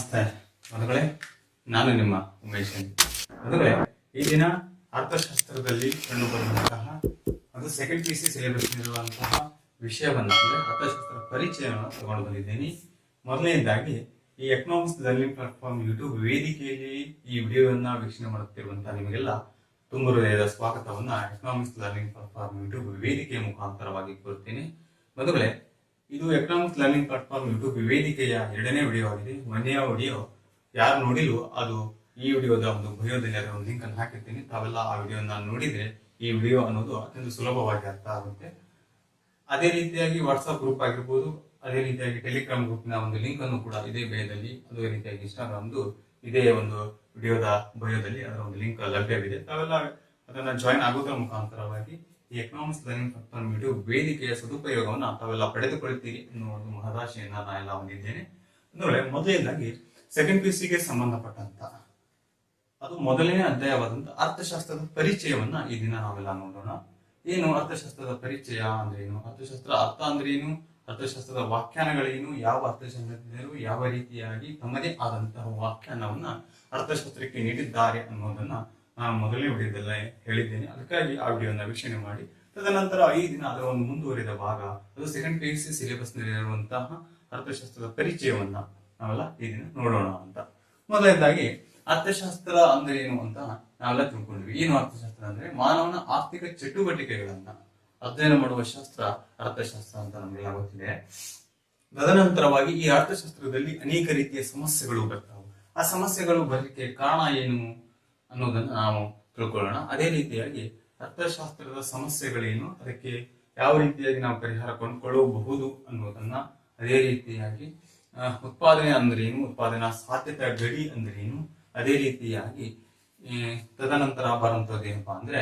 ನಮಸ್ತೆ. ಮಧುಗಳೇ ನಾನು ನಿಮ್ಮ ಉಮೇಶ್ ಮಧುಗಳೇ ಈ ದಿನ ಅರ್ಥಶಾಸ್ತ್ರದಲ್ಲಿ ಕಂಡುಬರುವಂತಹ ಅದು ಸೆಕೆಂಡ್ ಪಿ ಸಿ ಸಿಲೆಬಸ್ ಇರುವಂತಹ ವಿಷಯವನ್ನು, ಅಂದ್ರೆ ಅರ್ಥಶಾಸ್ತ್ರ ಪರಿಚಯವನ್ನು ತಗೊಂಡು ಬಂದಿದ್ದೇನೆ. ಮೊದಲನೇದಾಗಿ, ಈ ಎಕನಾಮಿಕ್ಸ್ ಲರ್ನಿಂಗ್ ಪ್ಲಾಟ್ಫಾರ್ಮ್ ಯೂಟ್ಯೂಬ್ ವೇದಿಕೆಯಲ್ಲಿ ಈ ವಿಡಿಯೋವನ್ನು ವೀಕ್ಷಣೆ ಮಾಡುತ್ತಿರುವಂತಹ ನಿಮಗೆಲ್ಲ ತುಂಬ ಹೃದಯದ ಸ್ವಾಗತವನ್ನು ಎಕನಾಮಿಕ್ಸ್ ಲರ್ನಿಂಗ್ ಪ್ಲಾಟ್ಫಾರ್ಮ್ ಯೂಟ್ಯೂಬ್ ವೇದಿಕೆಯ ಮುಖಾಂತರವಾಗಿ ಕೋರುತ್ತೇನೆ. ಮೊದಲೇ ಇದು ಎಕನಾಮಿಕ್ಸ್ ಲರ್ನಿಂಗ್ ಪ್ಲಾಟ್ಫಾರ್ಮ್ ಯೂಟ್ಯೂಬ್ ವೇದಿಕೆಯ ಎರಡನೇ ವಿಡಿಯೋ ಆಗಿದೆ ಮೊನ್ನೆಯ ವಿಡಿಯೋ ಯಾರು ನೋಡಿಲ್ಲೋ ಅದು ಈ ವಿಡಿಯೋದ ಒಂದು ಭಯೋದಲ್ಲಿ ಅದರ ಒಂದು ಲಿಂಕ್ ಅನ್ನು ಹಾಕಿರ್ತೀನಿ. ತಾವೆಲ್ಲ ಆ ವಿಡಿಯೋನ ನೋಡಿದ್ರೆ ಈ ವಿಡಿಯೋ ಅನ್ನೋದು ಅತ್ಯಂತ ಸುಲಭವಾಗಿ ಅರ್ಥ ಆಗುತ್ತೆ. ಅದೇ ರೀತಿಯಾಗಿ ವಾಟ್ಸಪ್ ಗ್ರೂಪ್ ಆಗಿರ್ಬೋದು, ಅದೇ ರೀತಿಯಾಗಿ ಟೆಲಿಗ್ರಾಮ್ ಗ್ರೂಪ್ನ ಒಂದು ಲಿಂಕ್ ಅನ್ನು ಕೂಡ ಇದೇ ಭಯದಲ್ಲಿ ಅದೇ ರೀತಿಯಾಗಿ ಇನ್ಸ್ಟಾಗ್ರಾಮ್ದು ಇದೇ ಒಂದು ವಿಡಿಯೋದ ಭಯೋದಲ್ಲಿ ಅದರ ಒಂದು ಲಿಂಕ್ ಲಭ್ಯವಿದೆ. ತಾವೆಲ್ಲ ಅದನ್ನು ಜಾಯಿನ್ ಆಗೋದ್ರ ಮುಖಾಂತರವಾಗಿ ಈ ಎಕನಾಮಿಕ್ಸ್ ಲರ್ನಿಂಗ್ ಯೂಟ್ಯೂಬ್ ವೇದಿಕೆಯ ಸದುಪಯೋಗವನ್ನು ತಾವೆಲ್ಲ ಪಡೆದುಕೊಳ್ತೀರಿ ಎನ್ನುವ ಒಂದು ಮಹದಾಶೆಯನ್ನ ನಾನು ಎಲ್ಲ ಹೊಂದಿದ್ದೇನೆ. ಅಂದ್ರೆ ಮೊದಲನೇದಾಗಿ ಸೆಕೆಂಡ್ ಪಿ ಸಿಗೆ ಸಂಬಂಧಪಟ್ಟಂತ. ಅದು ಮೊದಲನೇ ಅಧ್ಯಾಯವಾದಂತ ಅರ್ಥಶಾಸ್ತ್ರದ ಪರಿಚಯವನ್ನ ಈ ದಿನ ನಾವೆಲ್ಲ ನೋಡೋಣ. ಏನು ಅರ್ಥಶಾಸ್ತ್ರದ ಪರಿಚಯ ಅಂದ್ರೆ ಏನು ಅರ್ಥಶಾಸ್ತ್ರ ಅರ್ಥ ಅಂದ್ರೆ ಏನು ಅರ್ಥಶಾಸ್ತ್ರದ ವ್ಯಾಖ್ಯಾನಗಳೇನು? ಯಾವ ಅರ್ಥಶಾಸ್ತ್ರಜ್ಞರು ಯಾವ ರೀತಿಯಾಗಿ ತಮ್ಮದೇ ಆದಂತಹ ವ್ಯಾಖ್ಯಾನವನ್ನ ಅರ್ಥಶಾಸ್ತ್ರಕ್ಕೆ ನೀಡಿದ್ದಾರೆ ಅನ್ನೋದನ್ನ ನಾನು ಮೊದಲನೇ ವಿಡಿಯೋದಲ್ಲೇ ಹೇಳಿದ್ದೇನೆ. ಅದಕ್ಕಾಗಿ ಆ ವಿಡಿಯೋನ ವೀಕ್ಷಣೆ ಮಾಡಿ. ತದನಂತರ ಈ ದಿನ ಅದರ ಒಂದು ಮುಂದುವರಿದ ಭಾಗ, ಅದು ಸೆಕೆಂಡ್ ಪಿ ಸಿ ಸಿಲೆಬಸ್ನಲ್ಲಿರುವಂತಹ ಅರ್ಥಶಾಸ್ತ್ರದ ಪರಿಚಯವನ್ನ ನಾವೆಲ್ಲ ಈ ದಿನ ನೋಡೋಣ ಅಂತ. ಮೊದಲನೇದಾಗಿ, ಅರ್ಥಶಾಸ್ತ್ರ ಅಂದ್ರೆ ಏನು ಅಂತ ನಾವೆಲ್ಲ ತಿಳ್ಕೊಂಡ್ವಿ ಏನು ಅರ್ಥಶಾಸ್ತ್ರ ಅಂದ್ರೆ ಮಾನವನ ಆರ್ಥಿಕ ಚಟುವಟಿಕೆಗಳನ್ನ. ಅಧ್ಯಯನ ಮಾಡುವ ಶಾಸ್ತ್ರ, ಅರ್ಥಶಾಸ್ತ್ರ ಅಂತ ನಮಗೆಲ್ಲ ಗೊತ್ತಿದೆ. ತದನಂತರವಾಗಿ ಈ ಅರ್ಥಶಾಸ್ತ್ರದಲ್ಲಿ ಅನೇಕ ರೀತಿಯ ಸಮಸ್ಯೆಗಳು ಬರ್ತಾವೆ. ಆ ಸಮಸ್ಯೆಗಳು ಬರಲಿಕ್ಕೆ ಕಾರಣ ಏನು? ಅನ್ನೋದನ್ನ ನಾವು ತಿಳ್ಕೊಳ್ಳೋಣ. ಅದೇ ರೀತಿಯಾಗಿ ಅರ್ಥಶಾಸ್ತ್ರದ ಸಮಸ್ಯೆಗಳೇನು, ಅದಕ್ಕೆ ಯಾವ ರೀತಿಯಾಗಿ ನಾವು ಪರಿಹಾರ ಕೊಂಡ್ಕೊಳ್ಳಬಹುದು ಅನ್ನೋದನ್ನ ಅದೇ ರೀತಿಯಾಗಿ ಉತ್ಪಾದನೆ ಅಂದ್ರೇನು, ಉತ್ಪಾದನಾ ಸಾಧ್ಯತೆ ಗಡಿ ಅಂದ್ರೇನು, ಅದೇ ರೀತಿಯಾಗಿ ತದನಂತರ ಬರುವಂತದ್ದು ಏನಪ್ಪಾ ಅಂದ್ರೆ,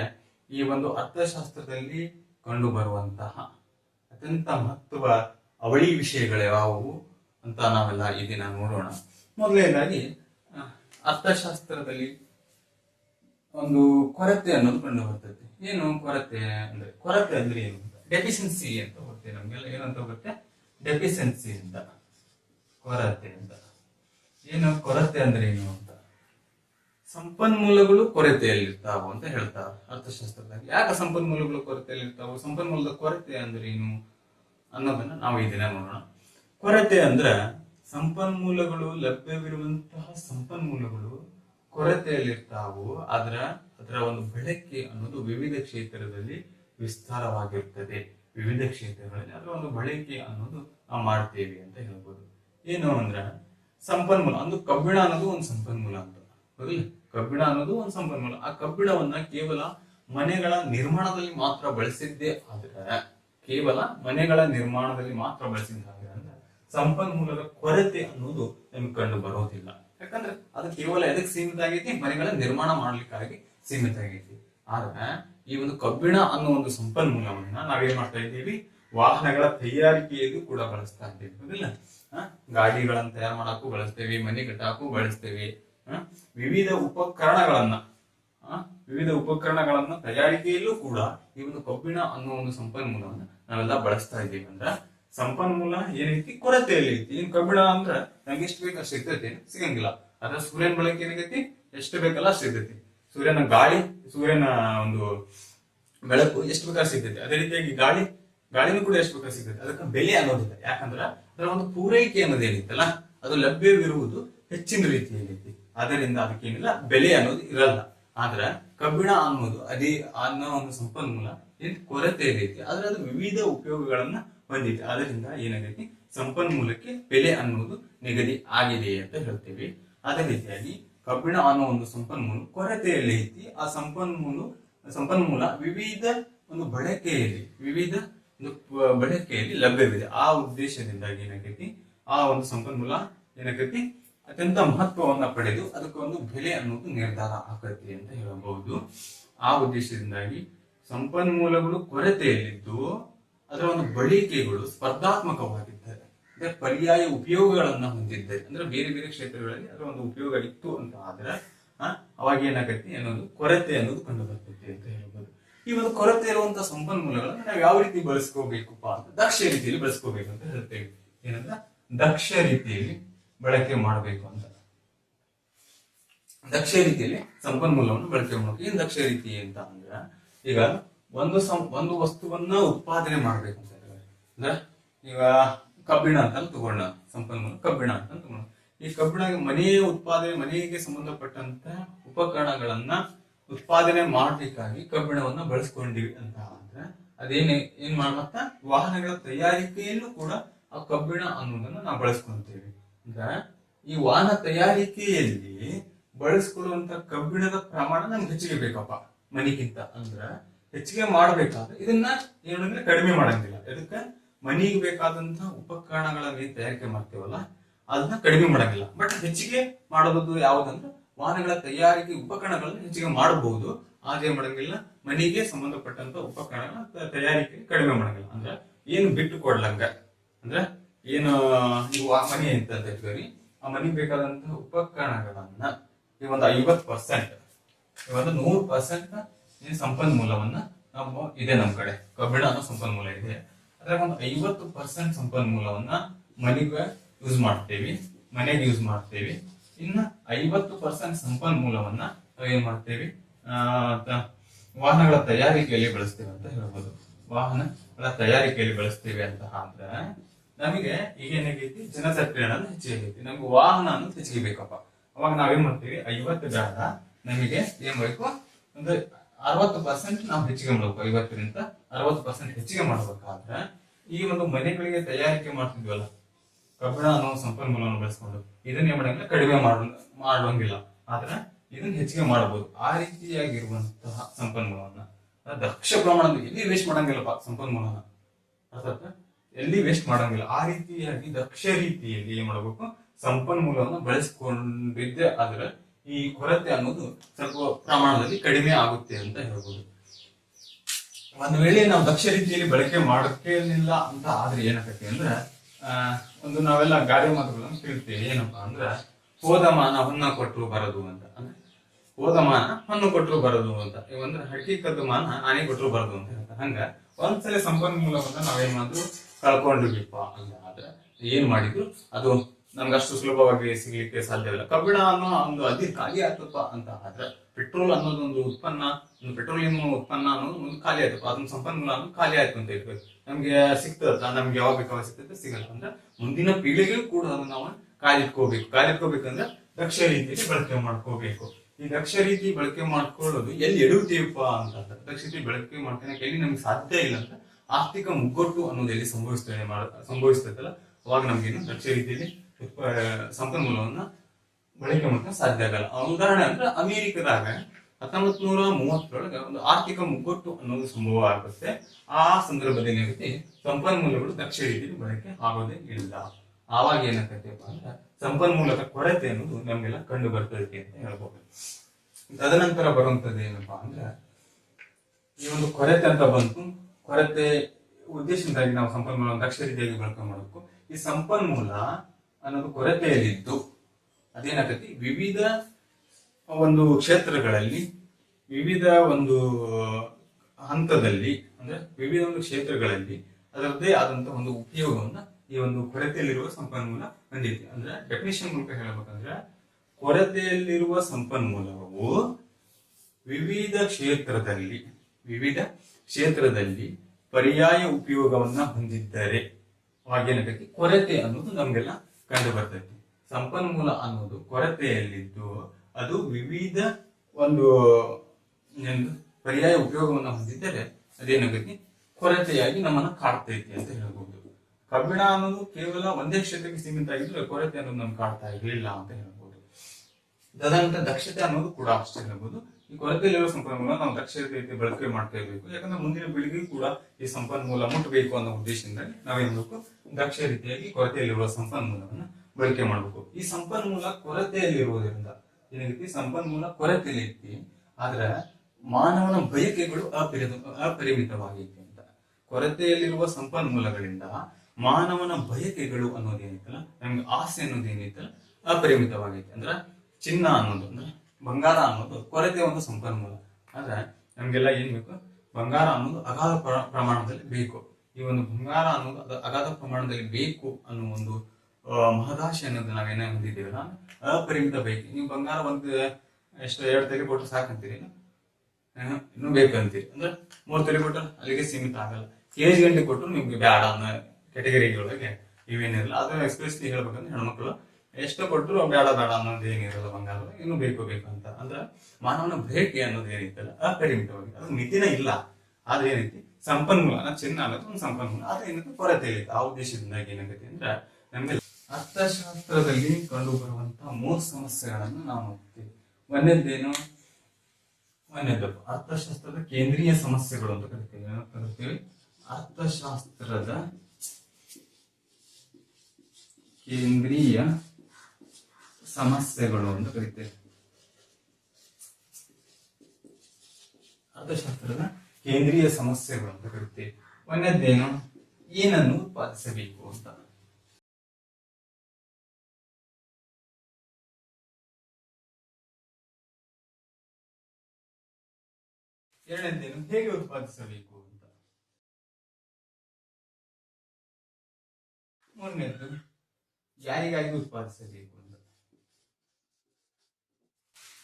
ಈ ಒಂದು ಅರ್ಥಶಾಸ್ತ್ರದಲ್ಲಿ ಕಂಡು ಬರುವಂತಹ ಅತ್ಯಂತ ಮಹತ್ವ ಅವಳಿ ವಿಷಯಗಳು ಯಾವುವು ಅಂತ ನಾವೆಲ್ಲ ಈ ದಿನ ನೋಡೋಣ. ಮೊದಲನೇದಾಗಿ ಅರ್ಥಶಾಸ್ತ್ರದಲ್ಲಿ ಒಂದು ಕೊರತೆ ಅನ್ನೋದು ಕಂಡು ಬರ್ತದೆ. ಏನು ಕೊರತೆ ಅಂದ್ರೆ ಕೊರತೆ ಅಂದ್ರೆ ಏನು? ಡೆಫಿಷಿಯನ್ಸಿ ಅಂತ ಹೋಗುತ್ತೆ ನಮ್ಗೆಲ್ಲ. ಏನಂತ ಹೋಗುತ್ತೆ? ಡೆಫಿಷಿಯನ್ಸಿ ಅಂತ. ಕೊರತೆ ಅಂತ. ಏನು ಕೊರತೆ ಅಂದ್ರೆ ಏನು ಅಂತ? ಸಂಪನ್ಮೂಲಗಳು ಕೊರತೆಯಲ್ಲಿರ್ತಾವು ಅಂತ ಹೇಳ್ತಾರೆ ಅರ್ಥಶಾಸ್ತ್ರದಾಗ ಯಾಕೆ ಸಂಪನ್ಮೂಲಗಳು ಕೊರತೆಯಲ್ಲಿರ್ತಾವು? ಸಂಪನ್ಮೂಲದ ಕೊರತೆ ಅಂದ್ರೆ ಏನು ಅನ್ನೋದನ್ನ ನಾವು ಈ ದಿನ ನೋಡೋಣ. ಕೊರತೆ ಅಂದ್ರೆ ಸಂಪನ್ಮೂಲಗಳು ಲಭ್ಯವಿರುವಂತಹ ಸಂಪನ್ಮೂಲಗಳು ಕೊರತೆಯಲ್ಲಿರ್ತಾವು ಅದರ ಅದರ ಒಂದು ಬಳಕೆ ಅನ್ನೋದು ವಿವಿಧ ಕ್ಷೇತ್ರದಲ್ಲಿ ವಿಸ್ತಾರವಾಗಿರ್ತದೆ. ವಿವಿಧ ಕ್ಷೇತ್ರಗಳಲ್ಲಿ ಅದರ ಒಂದು ಬಳಕೆ ಅನ್ನೋದು ನಾವು ಮಾಡ್ತೇವೆ ಅಂತ ಹೇಳ್ಬೋದು. ಏನು ಅಂದ್ರ, ಸಂಪನ್ಮೂಲ ಅಂದ್ರೆ ಕಬ್ಬಿಣ ಅನ್ನೋದು ಒಂದು ಸಂಪನ್ಮೂಲ ಅಂತ. ಹೌದಿಲ್ಲ? ಕಬ್ಬಿಣ ಅನ್ನೋದು ಒಂದು ಸಂಪನ್ಮೂಲ. ಆ ಕಬ್ಬಿಣವನ್ನ ಕೇವಲ ಮನೆಗಳ ನಿರ್ಮಾಣದಲ್ಲಿ ಮಾತ್ರ ಬಳಸಿದ್ದೇ ಆದ್ರೆ ಕೇವಲ ಮನೆಗಳ ನಿರ್ಮಾಣದಲ್ಲಿ ಮಾತ್ರ ಬಳಸಿದ್ದಾದ್ರೆ ಅಂದ್ರೆ ಸಂಪನ್ಮೂಲದ ಕೊರತೆ ಅನ್ನೋದು ನಮ್ಗೆ ಕಂಡು ಬರೋದಿಲ್ಲ. ಯಾಕಂದ್ರೆ ಅದು ಕೇವಲ ಎದಕ್ಕೆ ಸೀಮಿತ ಆಗೈತಿ? ಮನೆಗಳ ನಿರ್ಮಾಣ ಮಾಡ್ಲಿಕ್ಕಾಗಿ ಸೀಮಿತ ಆಗೈತಿ. ಆದ್ರೆ ಈ ಒಂದು ಕಬ್ಬಿಣ ಅನ್ನೋ ಒಂದು ಸಂಪನ್ಮೂಲವನ್ನ ನಾವೇನ್ ಮಾಡ್ತಾ ಇದ್ದೀವಿ? ವಾಹನಗಳ ತಯಾರಿಕೆಯಲ್ಲೂ ಕೂಡ ಬಳಸ್ತಾ ಇದ್ದೀವಿ. ಹೌದಿಲ್ಲ? ಗಾಡಿಗಳನ್ನ ತಯಾರು ಮಾಡಕ್ಕೂ ಬಳಸ್ತೇವೆ, ಮನೆ ಕಟ್ಟಕ್ಕೂ ಬಳಸ್ತೇವೆ. ವಿವಿಧ ಉಪಕರಣಗಳನ್ನ ವಿವಿಧ ಉಪಕರಣಗಳನ್ನ ತಯಾರಿಕೆಯಲ್ಲೂ ಕೂಡ ಈ ಒಂದು ಕಬ್ಬಿಣ ಅನ್ನೋ ಒಂದು ಸಂಪನ್ಮೂಲವನ್ನ ನಾವೆಲ್ಲ ಬಳಸ್ತಾ ಇದ್ದೀವಿ. ಅಂದ್ರ ಸಂಪನ್ಮೂಲ ಏನೈತಿ ಕೊರತೆಯಲ್ಲಿ ಐತಿ. ಇನ್ ಕಬ್ಬಿಣ ಅಂದ್ರ ನಂಗೆ ಎಷ್ಟು ಬೇಕು ಅಷ್ಟು ಸಿಗ್ತೈತಿ, ಸಿಗಂಗಿಲ್ಲ. ಅದ್ರ ಸೂರ್ಯನ ಬಳಕೆ ಏನಾಗೈತಿ ಎಷ್ಟು ಬೇಕಲ್ಲ ಅಷ್ಟು ಸಿಗ್ತೈತಿ. ಸೂರ್ಯನ ಗಾಳಿ, ಸೂರ್ಯನ ಒಂದು ಬೆಳಕು ಎಷ್ಟು ಬೇಕಾದ್ರೆ ಸಿಗ್ತೈತಿ. ಅದೇ ರೀತಿಯಾಗಿ ಗಾಳಿ, ಗಾಳಿನೂ ಕೂಡ ಎಷ್ಟು ಬೇಕಾದ್ರೆ ಸಿಗ್ತೈತಿ. ಅದಕ್ಕೆ ಬೆಲೆ ಅನ್ನೋದಿಲ್ಲ. ಯಾಕಂದ್ರ ಅದರ ಒಂದು ಪೂರೈಕೆ ಅನ್ನೋದು ಏನೈತಲ್ಲ ಅದು ಲಭ್ಯವಿರುವುದು ಹೆಚ್ಚಿನ ರೀತಿಯಲ್ಲೈತಿ ಅದರಿಂದ ಅದಕ್ಕೇನಿಲ್ಲ, ಬೆಲೆ ಅನ್ನೋದು ಇರಲ್ಲ. ಆದ್ರ ಕಬ್ಬಿಣ ಅನ್ನೋದು ಅದೇ ಅನ್ನೋ ಒಂದು ಸಂಪನ್ಮೂಲ ಕೊರತೆ ಐತಿ ಆದ್ರೆ ಅದು ವಿವಿಧ ಉಪಯೋಗಗಳನ್ನ ಹೊಂದಿದೆ ಅದರಿಂದ ಏನಾಗೈತಿ? ಸಂಪನ್ಮೂಲಕ್ಕೆ ಬೆಲೆ ಅನ್ನೋದು ನಿಗದಿ ಆಗಿದೆ ಅಂತ ಹೇಳ್ತೇವೆ. ಅದೇ ರೀತಿಯಾಗಿ ಕಬ್ಬಿಣ ಅನ್ನೋ ಒಂದು ಸಂಪನ್ಮೂಲ ಕೊರತೆಯಲ್ಲಿ ಐತಿ. ಆ ಸಂಪನ್ಮೂಲ ಸಂಪನ್ಮೂಲ ವಿವಿಧ ಒಂದು ಬಳಕೆಯಲ್ಲಿ, ವಿವಿಧ ಒಂದು ಬಳಕೆಯಲ್ಲಿ ಲಭ್ಯವಿದೆ. ಆ ಉದ್ದೇಶದಿಂದಾಗಿ ಏನಾಗೈತಿ? ಆ ಒಂದು ಸಂಪನ್ಮೂಲ ಏನಾಗೈತಿ? ಅತ್ಯಂತ ಮಹತ್ವವನ್ನ ಪಡೆದು ಅದಕ್ಕೆ ಒಂದು ಬೆಲೆ ಅನ್ನೋದು ನಿರ್ಧಾರ ಆಗತ್ತೆ ಅಂತ ಹೇಳಬಹುದು. ಆ ಉದ್ದೇಶದಿಂದಾಗಿ ಸಂಪನ್ಮೂಲಗಳು ಕೊರತೆಯಲ್ಲಿದ್ದು ಅದರ ಒಂದು ಬಳಕೆಗಳು ಸ್ಪರ್ಧಾತ್ಮಕವಾಗಿದ್ದಾರೆ, ಅಂದ್ರೆ ಪರ್ಯಾಯ ಉಪಯೋಗಗಳನ್ನ ಹೊಂದಿದ್ದಾರೆ, ಅಂದ್ರೆ ಬೇರೆ ಬೇರೆ ಕ್ಷೇತ್ರಗಳಲ್ಲಿ ಅದರ ಒಂದು ಉಪಯೋಗ ಇತ್ತು ಅಂತ ಆದ್ರೆ ಅವಾಗ ಏನಾಗತ್ತೆ ಅನ್ನೋದು ಕೊರತೆ ಅನ್ನೋದು ಕಂಡು ಬರ್ತೈತಿ ಅಂತ ಹೇಳ್ಬೋದು. ಈ ಒಂದು ಕೊರತೆ ಇರುವಂತಹ ಸಂಪನ್ಮೂಲಗಳನ್ನ ನಾವು ಯಾವ ರೀತಿ ಬಳಸ್ಕೋಬೇಕಪ್ಪ ಅಂತ ದಕ್ಷ ರೀತಿಯಲ್ಲಿ ಬಳಸ್ಕೋಬೇಕು ಅಂತ ಹೇಳ್ತೇವೆ. ಏನಂದ್ರ, ದಕ್ಷ ರೀತಿಯಲ್ಲಿ ಬಳಕೆ ಮಾಡಬೇಕು ಅಂತ. ದಕ್ಷ ರೀತಿಯಲ್ಲಿ ಸಂಪನ್ಮೂಲವನ್ನು ಬಳಕೆ ಮಾಡಬೇಕು. ಏನ್ ದಕ್ಷ ರೀತಿ ಅಂತ ಅಂದ್ರೆ, ಈಗ ಒಂದು ಸಂ ಒಂದು ವಸ್ತುವನ್ನ ಉತ್ಪಾದನೆ ಮಾಡಬೇಕು ಅಂತ ಅಂದ್ರೆ ಈಗ ಕಬ್ಬಿಣ ಅಂತ ತಗೊಂಡ ಸಂಪನ್ಮೂಲ ಕಬ್ಬಿಣ ಅಂತ ತಗೊಂಡ ಈ ಕಬ್ಬಿಣ ಮನೆಯ ಉತ್ಪಾದನೆ, ಮನೆಗೆ ಸಂಬಂಧಪಟ್ಟಂತ ಉಪಕರಣಗಳನ್ನ ಉತ್ಪಾದನೆ ಮಾಡ್ಲಿಕ್ಕಾಗಿ ಕಬ್ಬಿಣವನ್ನ ಬಳಸ್ಕೊಂಡಿವಿ ಅಂತ ಅಂದ್ರೆ ಅದೇನ್ ಏನ್ ಮಾಡ್ಬಾರ್ದ ವಾಹನಗಳ ತಯಾರಿಕೆಯಲ್ಲೂ ಕೂಡ ಆ ಕಬ್ಬಿಣ ಅನ್ನೋದನ್ನ ನಾವು ಬಳಸ್ಕೊಂತೀವಿ. ಅಂದ್ರೆ ಈ ವಾಹನ ತಯಾರಿಕೆಯಲ್ಲಿ ಬಳಸ್ಕೊಳ್ಳುವಂತ ಕಬ್ಬಿಣದ ಪ್ರಮಾಣ ನಮ್ಗೆ ಹೆಚ್ಚಿಗೆ ಬೇಕಪ್ಪ ಮನಿಗಿಂತ. ಅಂದ್ರ ಹೆಚ್ಚಿಗೆ ಮಾಡಬೇಕಾದ್ರೆ ಇದನ್ನ ಏನಂದ್ರೆ ಕಡಿಮೆ ಮಾಡಂಗಿಲ್ಲ. ಅದಕ್ಕೆ ಮನಿಗೆ ಬೇಕಾದಂತಹ ಉಪಕರಣಗಳನ್ನ ತಯಾರಿಕೆ ಮಾಡ್ತೀವಲ್ಲ, ಅದನ್ನ ಕಡಿಮೆ ಮಾಡಂಗಿಲ್ಲ. ಬಟ್ ಹೆಚ್ಚಿಗೆ ಮಾಡೋದು ಯಾವುದಂದ್ರೆ ವಾಹನಗಳ ತಯಾರಿಕೆ ಉಪಕರಣಗಳನ್ನ ಹೆಚ್ಚಿಗೆ ಮಾಡಬಹುದು ಆದ್ರೆ ಮಾಡಂಗಿಲ್ಲ, ಮನಿಗೆ ಸಂಬಂಧಪಟ್ಟಂತ ಉಪಕರಣಗಳ ತಯಾರಿಕೆ ಕಡಿಮೆ ಮಾಡಂಗಿಲ್ಲ. ಅಂದ್ರೆ ಏನು ಬಿಟ್ಟು ಕೊಡ್ಲಂಗ. ಅಂದ್ರೆ ಏನು ನೀವು ಆ ಮನೆ ಅಂತ ಹೇಳ್ತೀವಿ. ಆ ಮನೆಗೆ ಬೇಕಾದಂತಹ ಉಪಕರಣಗಳನ್ನ ಈ ಒಂದು ಐವತ್ ಪರ್ಸೆಂಟ್ ಈ ಒಂದು ನೂರು ಪರ್ಸೆಂಟ್ ಈ ಸಂಪನ್ಮೂಲವನ್ನ ನಾವು ಇದೆ ನಮ್ ಕಡೆ. ಕಬ್ಬಿಣ ಅನ್ನೋ ಸಂಪನ್ಮೂಲ ಇದೆ. ಅದ್ರಾಗ ಒಂದು ಐವತ್ತು ಪರ್ಸೆಂಟ್ ಸಂಪನ್ಮೂಲವನ್ನ ಮನೆಗೆ ಯೂಸ್ ಮಾಡ್ತೇವಿ. ಮನೆಗೆ ಯೂಸ್ ಮಾಡ್ತೇವಿ. ಇನ್ನ ಐವತ್ತು ಪರ್ಸೆಂಟ್ ಸಂಪನ್ಮೂಲವನ್ನ ಏನ್ ಮಾಡ್ತೇವಿ? ವಾಹನಗಳ ತಯಾರಿಕೆಯಲ್ಲಿ ಬಳಸ್ತೇವೆ ಅಂತ ಹೇಳ್ಬೋದು. ವಾಹನಗಳ ತಯಾರಿಕೆಯಲ್ಲಿ ಬಳಸ್ತೇವೆ ಅಂತ ಅಂದ್ರೆ ನಮಗೆ ಈಗ ಏನಾಗೈತಿ? ಜನಸಕ್ರಿಯ ಅನ್ನೋದು ಹೆಚ್ಚಿಗೆ ಆಗೈತಿ. ನಮ್ಗೆ ವಾಹನ ಅನ್ನೋದು ಹೆಚ್ಚಿಗೆ ಬೇಕಪ್ಪ. ಅವಾಗ ನಾವೇನ್ ಮಾಡ್ತೀವಿ? ಐವತ್ತು ಬೇಡ ನಮಗೆ ಏನ್ ಬೇಕು? ಒಂದು ಅರವತ್ತು ಪರ್ಸೆಂಟ್ ನಾವು ಹೆಚ್ಚಿಗೆ ಮಾಡಬೇಕು, ಐವತ್ತರಿಂದ ಅರವತ್ತು ಪರ್ಸೆಂಟ್ ಹೆಚ್ಚಿಗೆ ಮಾಡಬೇಕಾದ್ರೆ ಈ ಒಂದು ಮನೆಗಳಿಗೆ ತಯಾರಿಕೆ ಮಾಡ್ತಿದ್ವಲ್ಲ, ಕಬ್ಬಿಣ ಅನ್ನೋ ಸಂಪನ್ಮೂಲವನ್ನು ಬಳಸ್ಕೊಂಡು ಇದನ್ನ ಏನ್ ಮಾಡಂಗಿಲ್ಲ, ಕಡಿಮೆ ಮಾಡ, ಮಾಡುವಂಗಿಲ್ಲ. ಆದ್ರೆ ಇದನ್ನ ಹೆಚ್ಚಿಗೆ ಮಾಡಬಹುದು ಆ ರೀತಿಯಾಗಿರುವಂತಹ ಸಂಪನ್ಮೂಲವನ್ನ ದಕ್ಷ ಪ್ರಮಾಣದಲ್ಲಿ ಎಲ್ಲಿ ವೇಸ್ಟ್ ಮಾಡಂಗಿಲ್ಲಪ್ಪ ಸಂಪನ್ಮೂಲನ ಅರ್ಥಾತ್ ಎಲ್ಲಿ ವೇಸ್ಟ್ ಮಾಡಂಗಿಲ್ಲ. ಆ ರೀತಿಯಾಗಿ ದಕ್ಷ ರೀತಿಯಲ್ಲಿ ಏನ್ ಮಾಡಬೇಕು, ಸಂಪನ್ಮೂಲವನ್ನು ಬಳಸಿಕೊಂಡಿದ್ದೆ. ಆದ್ರೆ ಈ ಕೊರತೆ ಅನ್ನೋದು ಸ್ವಲ್ಪ ಪ್ರಮಾಣದಲ್ಲಿ ಕಡಿಮೆ ಆಗುತ್ತೆ ಅಂತ ಹೇಳ್ಬೋದು. ಒಂದು ವೇಳೆ ನಾವು ದಕ್ಷ ರೀತಿಯಲ್ಲಿ ಬಳಕೆ ಮಾಡಕ್ಕೇನಿಲ್ಲ ಅಂತ ಆದ್ರೆ ಏನಾಗತ್ತೆ ಅಂದ್ರೆ ಒಂದು ನಾವೆಲ್ಲ ಗಾದೆ ಮಾತುಗಳನ್ನು ಕೇಳ್ತೇವೆ. ಏನಪ್ಪಾ ಅಂದ್ರೆ, ಹೋದ ಮಾನ ಹೊನ್ನ ಕೊಟ್ಟರು ಬರದು ಅಂತ. ಅಂದ್ರೆ, ಹೋದ ಮಾನ ಹೊನ್ನು ಕೊಟ್ಟರು ಬರದು ಅಂತ. ಅಂದ್ರೆ ಅಂದ್ರೆ ಹಕ್ಕಿಕದ್ದು ಮಾನ ಆನೆ ಕೊಟ್ಟರು ಬರದು ಅಂತ ಹೇಳ್ತಾರೆ. ಹಂಗ ಒಂದ್ಸಲ ಸಂಪನ್ಮೂಲವನ್ನ ನಾವೇನ್ ಕಳ್ಕೊಂಡಿವಿಪ್ಪ ಅಂತ ಆದ್ರೆ, ಏನ್ ಮಾಡಿದ್ರು? ಅದು ನಮ್ಗೆ ಅಷ್ಟು ಸುಲಭವಾಗಿ ಸಿಗ್ಲಿಕ್ಕೆ ಸಾಧ್ಯವಿಲ್ಲ. ಕಬ್ಬಿಣ ಅನ್ನೋ ಒಂದು ಅದಿ ಖಾಲಿ ಆಯ್ತಪ್ಪ ಅಂತ ಆದ್ರೆ ಪೆಟ್ರೋಲ್ ಅನ್ನೋದೊಂದು ಉತ್ಪನ್ನ, ಒಂದು ಪೆಟ್ರೋಲಿಯಂ ಉತ್ಪನ್ನ ಅನ್ನೋದು ಒಂದು ಖಾಲಿ ಆಯ್ತಪ್ಪ. ಅದೊಂದು ಸಂಪನ್ಮೂಲ ಅನ್ನೋದು ಖಾಲಿ ಆಯ್ತು ಅಂತ ಇರ್ಬೇಕು ನಮ್ಗೆ ಸಿಗ್ತದ ನಮ್ಗೆ ಯಾವಾಗ ಬೇಕಾಗ ಸಿಗ್ತದೆ, ಸಿಗಲ್ಲ ಅಂದ್ರೆ ಮುಂದಿನ ಪೀಳಿಗೆಗೂ ಕೂಡ ಅದನ್ನ ನಾವು ಕಾಲಿಟ್ಕೋಬೇಕು. ಕಾಲಿಟ್ಕೋಬೇಕಂದ್ರೆ ದಕ್ಷ ರೀತಿಯಲ್ಲಿ ಬಳಕೆ ಮಾಡ್ಕೋಬೇಕು. ಈ ದಕ್ಷ ರೀತಿ ಬಳಕೆ ಮಾಡ್ಕೊಳ್ಳೋದು ಎಲ್ಲಿ ಎಡುತ್ತೀವಪ್ಪ ಅಂತ ದಕ್ಷ ರೀತಿ ಬಳಕೆ ಮಾಡ್ಕೊಳಕ್ಕೆ ಎಲ್ಲಿ ನಮ್ಗೆ ಸಾಧ್ಯ ಇಲ್ಲ ಅಂತ ಆರ್ಥಿಕ ಮುಗ್ಗಟ್ಟು ಅನ್ನೋದು ಎಲ್ಲಿ ಸಂಭವಿಸ್ತದೆ ಸಂಭವಿಸ್ತದಲ್ಲ, ಅವಾಗ ನಮ್ಗೇನು ದಕ್ಷ ರೀತಿಯಲ್ಲಿ ಸಂಪನ್ಮೂಲವನ್ನ ಬಳಕೆ ಮಾಡಕ್ಕೆ ಸಾಧ್ಯ ಆಗಲ್ಲ. ಉದಾಹರಣೆ ಅಂದ್ರೆ ಅಮೆರಿಕದಾಗ ಹತ್ತೊಂಬತ್ ನೂರ ಮೂವತ್ತರೊಳಗೆ ಒಂದು ಆರ್ಥಿಕ ಮುಗ್ಗಟ್ಟು ಅನ್ನೋದು ಸಂಭವ ಆಗುತ್ತೆ. ಆ ಸಂದರ್ಭದಲ್ಲಿ ಏನಾಗುತ್ತೆ ಸಂಪನ್ಮೂಲಗಳು ದಕ್ಷ ರೀತಿಯಲ್ಲಿ ಬಳಕೆ ಆಗೋದೇ ಇಲ್ಲ. ಆವಾಗ ಏನಾಗತ್ತಪ್ಪ ಅಂದ್ರೆ ಸಂಪನ್ಮೂಲದ ಕೊರತೆ ಅನ್ನೋದು ನಮಗೆಲ್ಲ ಕಂಡು ಬರ್ತೈತಿ ಅಂತ ಹೇಳ್ಬೋದು. ತದನಂತರ ಬರುವಂತದ್ದು ಏನಪ್ಪಾ ಅಂದ್ರೆ ಈ ಒಂದು ಕೊರತೆ ಅಂತ ಬಂತು. ಕೊರತೆ ಉದ್ದೇಶದಿಂದಾಗಿ ನಾವು ಸಂಪನ್ಮೂಲವನ್ನು ದಕ್ಷ ರೀತಿಯಾಗಿ ಬಳಕೆ ಮಾಡಬೇಕು. ಈ ಸಂಪನ್ಮೂಲ ಅನ್ನೋದು ಕೊರತೆಯಲ್ಲಿದ್ದು ಅದೇನಾಗತಿ ವಿವಿಧ ಒಂದು ಕ್ಷೇತ್ರಗಳಲ್ಲಿ, ವಿವಿಧ ಒಂದು, ಹಂತದಲ್ಲಿ, ಅಂದ್ರೆ ವಿವಿಧ ಒಂದು ಕ್ಷೇತ್ರಗಳಲ್ಲಿ ಅದರದ್ದೇ ಆದಂತಹ ಒಂದು ಉಪಯೋಗವನ್ನ ಈ ಒಂದು ಕೊರತೆಯಲ್ಲಿರುವ ಸಂಪನ್ಮೂಲ ಹೊಂದಿದೆ. ಅಂದ್ರೆ ಡೆಫಿನೇಷನ್ ಮೂಲಕ ಹೇಳಬೇಕಂದ್ರೆ, ಕೊರತೆಯಲ್ಲಿರುವ ಸಂಪನ್ಮೂಲವು ವಿವಿಧ ಕ್ಷೇತ್ರದಲ್ಲಿ ವಿವಿಧ ಕ್ಷೇತ್ರದಲ್ಲಿ ಪರ್ಯಾಯ ಉಪಯೋಗವನ್ನ ಹೊಂದಿದ್ದರೆ ಅವಾಗೇನಾಗೈತಿ ಕೊರತೆ ಅನ್ನೋದು ನಮ್ಗೆಲ್ಲ ಕಂಡು ಬರ್ತೈತಿ ಸಂಪನ್ಮೂಲ ಅನ್ನೋದು ಕೊರತೆಯಲ್ಲಿದ್ದು ಅದು ವಿವಿಧ ಒಂದು ಪರ್ಯಾಯ ಉಪಯೋಗವನ್ನ ಹೊಂದಿದ್ದರೆ ಅದೇನಾಗೈತಿ ಕೊರತೆಯಾಗಿ ನಮ್ಮನ್ನ ಕಾಡ್ತೈತಿ ಅಂತ ಹೇಳ್ಬೋದು. ಕಬ್ಬಿಣ ಅನ್ನೋದು ಕೇವಲ ಒಂದೇ ಕ್ಷೇತ್ರಕ್ಕೆ ಸೀಮಿತ ಆಗಿದ್ರೆ ಕೊರತೆ ಅನ್ನೋದು ನಮ್ಗೆ ಕಾಡ್ತಾ ಇರಲಿಲ್ಲ ಅಂತ ಹೇಳ್ಬೋದು. ತದನಂತರ ದಕ್ಷತೆ ಅನ್ನೋದು ಕೂಡ ಅಷ್ಟೇ ಹೇಳ್ಬೋದು. ಈ ಕೊರತೆಯಲ್ಲಿರುವ ಸಂಪನ್ಮೂಲ ನಾವು ದಕ್ಷ ರೀತಿ ಬಳಕೆ ಮಾಡ್ತಾ ಇರಬೇಕು ಯಾಕಂದ್ರೆ ಮುಂದಿನ ಪೀಳಿಗೆ ಕೂಡ ಈ ಸಂಪನ್ಮೂಲ ಮುಟ್ಟಬೇಕು ಅನ್ನೋ ಉದ್ದೇಶದಿಂದ ನಾವೇನ್ ಮಾಡಬೇಕು? ದಕ್ಷ ರೀತಿಯಾಗಿ ಕೊರತೆಯಲ್ಲಿರುವ ಸಂಪನ್ಮೂಲವನ್ನು ಬಳಕೆ ಮಾಡಬೇಕು. ಈ ಸಂಪನ್ಮೂಲ ಕೊರತೆಯಲ್ಲಿರುವುದರಿಂದ ಏನಾಗೈತಿ ಸಂಪನ್ಮೂಲ ಕೊರತೆಯಲ್ಲಿ ಐತಿ ಆದ್ರೆ ಮಾನವನ ಬಯಕೆಗಳು ಅಪರಿಮ ಅಪರಿಮಿತವಾಗೈತಿ ಅಂತ. ಕೊರತೆಯಲ್ಲಿರುವ ಸಂಪನ್ಮೂಲಗಳಿಂದ ಮಾನವನ ಬಯಕೆಗಳು ಅನ್ನೋದೇನೈತಲ್ಲ ನಮ್ಗೆ ಆಸೆ ಅನ್ನೋದೇನೈತಲ್ಲ ಅಪರಿಮಿತವಾಗೈತಿ ಅಂದ್ರ ಚಿನ್ನ ಅನ್ನೋದು ಅಂದ್ರೆ ಬಂಗಾರ ಅನ್ನೋದು ಕೊರತೆ ಒಂದು ಸಂಪನ್ಮೂಲ. ಆದ್ರೆ ನಮಗೆಲ್ಲ ಏನ್ ಬೇಕು? ಬಂಗಾರ ಅನ್ನೋದು ಅಗಾಧ ಪ್ರಮಾಣದಲ್ಲಿ ಬೇಕು. ಈ ಒಂದು ಬಂಗಾರ ಅನ್ನೋದು ಅದು ಅಗಾಧ ಪ್ರಮಾಣದಲ್ಲಿ ಬೇಕು ಅನ್ನೋ ಒಂದು ಮಹದಾಶೆ ಅನ್ನೋದು ನಾವೇನೇ ಹೊಂದಿದ್ದೀವಲ್ಲ, ಅಪರಿಮಿತ ಬೇಕು. ನೀವು ಬಂಗಾರ ಒಂದು, ಎಷ್ಟು ಎರಡು ತಲೆ ಕೊಟ್ಟರೆ ಸಾಕಂತೀರಿ ಇನ್ನು ಬೇಕಂತೀರಿ ಅಂದ್ರೆ ಮೂರು ತಲೆ ಕೊಟ್ಟರೆ ಅಲ್ಲಿಗೆ ಸೀಮಿತ ಆಗಲ್ಲ. ಕೆಜಿ ಗಂಟೆ ಕೊಟ್ಟರು ನಿಮ್ಗೆ ಬೇಡ ಅನ್ನೋ ಕೆಟಗರಿಗಳೊಳಗೆ ಇವೇನಿರಲ್ಲ. ಅದು ಎಕ್ಸ್ಪ್ರೆಸ್ಲಿ ಹೇಳ್ಬೇಕಂದ್ರೆ ಹೆಣ್ಮಕ್ಳು ಎಷ್ಟು ಕೊಟ್ಟರು ಬೇಡ ಬೇಡ ಅನ್ನೋದು ಏನಿರಲ್ಲ ಬಂಗಾರ, ಇನ್ನು ಬೇಕು ಬೇಕು ಅಂತ. ಅಂದ್ರೆ ಮಾನವನ ಬೇಕೆ ಅನ್ನೋದು ಏನಿತ್ತಲ್ಲ, ಅಪರಿಮಿತವಾಗಿ. ಅದು ಮಿತಿನ ಇಲ್ಲ. ಆದ್ರೆ ಏನೈತಿ ಸಂಪನ್ಮೂಲ ಚಿನ್ನ ಅನ್ನೋದು ಒಂದು ಸಂಪನ್ಮೂಲ. ಆದ್ರೆ ಏನಕ್ಕೆ ಕೊರತೆ ಇಲ್ಲ ಆ ಉದ್ದೇಶದಿಂದಾಗಿ ಏನಾಗುತ್ತೆ ಅಂದ್ರೆ ನಮಗೆ ಅರ್ಥಶಾಸ್ತ್ರದಲ್ಲಿ ಕಂಡು ಬರುವಂತಹ ಮೂರು ಸಮಸ್ಯೆಗಳನ್ನು ನಾವು ನೋಡ್ತೀವಿ. ಒಂದೇನು ಒಂದೇದು ಅರ್ಥಶಾಸ್ತ್ರದ ಕೇಂದ್ರೀಯ ಸಮಸ್ಯೆಗಳು ಅಂತ ಕರಿತೀವಿ. ಕರಿತೀವಿ? ಅರ್ಥಶಾಸ್ತ್ರದ ಕೇಂದ್ರೀಯ ಸಮಸ್ಯೆಗಳು ಅಂತ ಕರಿತೇವೆ. ಅರ್ಥಶಾಸ್ತ್ರದ ಕೇಂದ್ರೀಯ ಸಮಸ್ಯೆಗಳು ಅಂತ ಕರಿತೇವೆ. ಒಂದನೇದೇನು? ಏನನ್ನು ಉತ್ಪಾದಿಸಬೇಕು ಅಂತ. ಎರಡನೇದೇನು? ಹೇಗೆ ಉತ್ಪಾದಿಸಬೇಕು ಅಂತ. ಮೂರನೇದು, ಯಾರಿಗಾಗಿ ಉತ್ಪಾದಿಸಬೇಕು?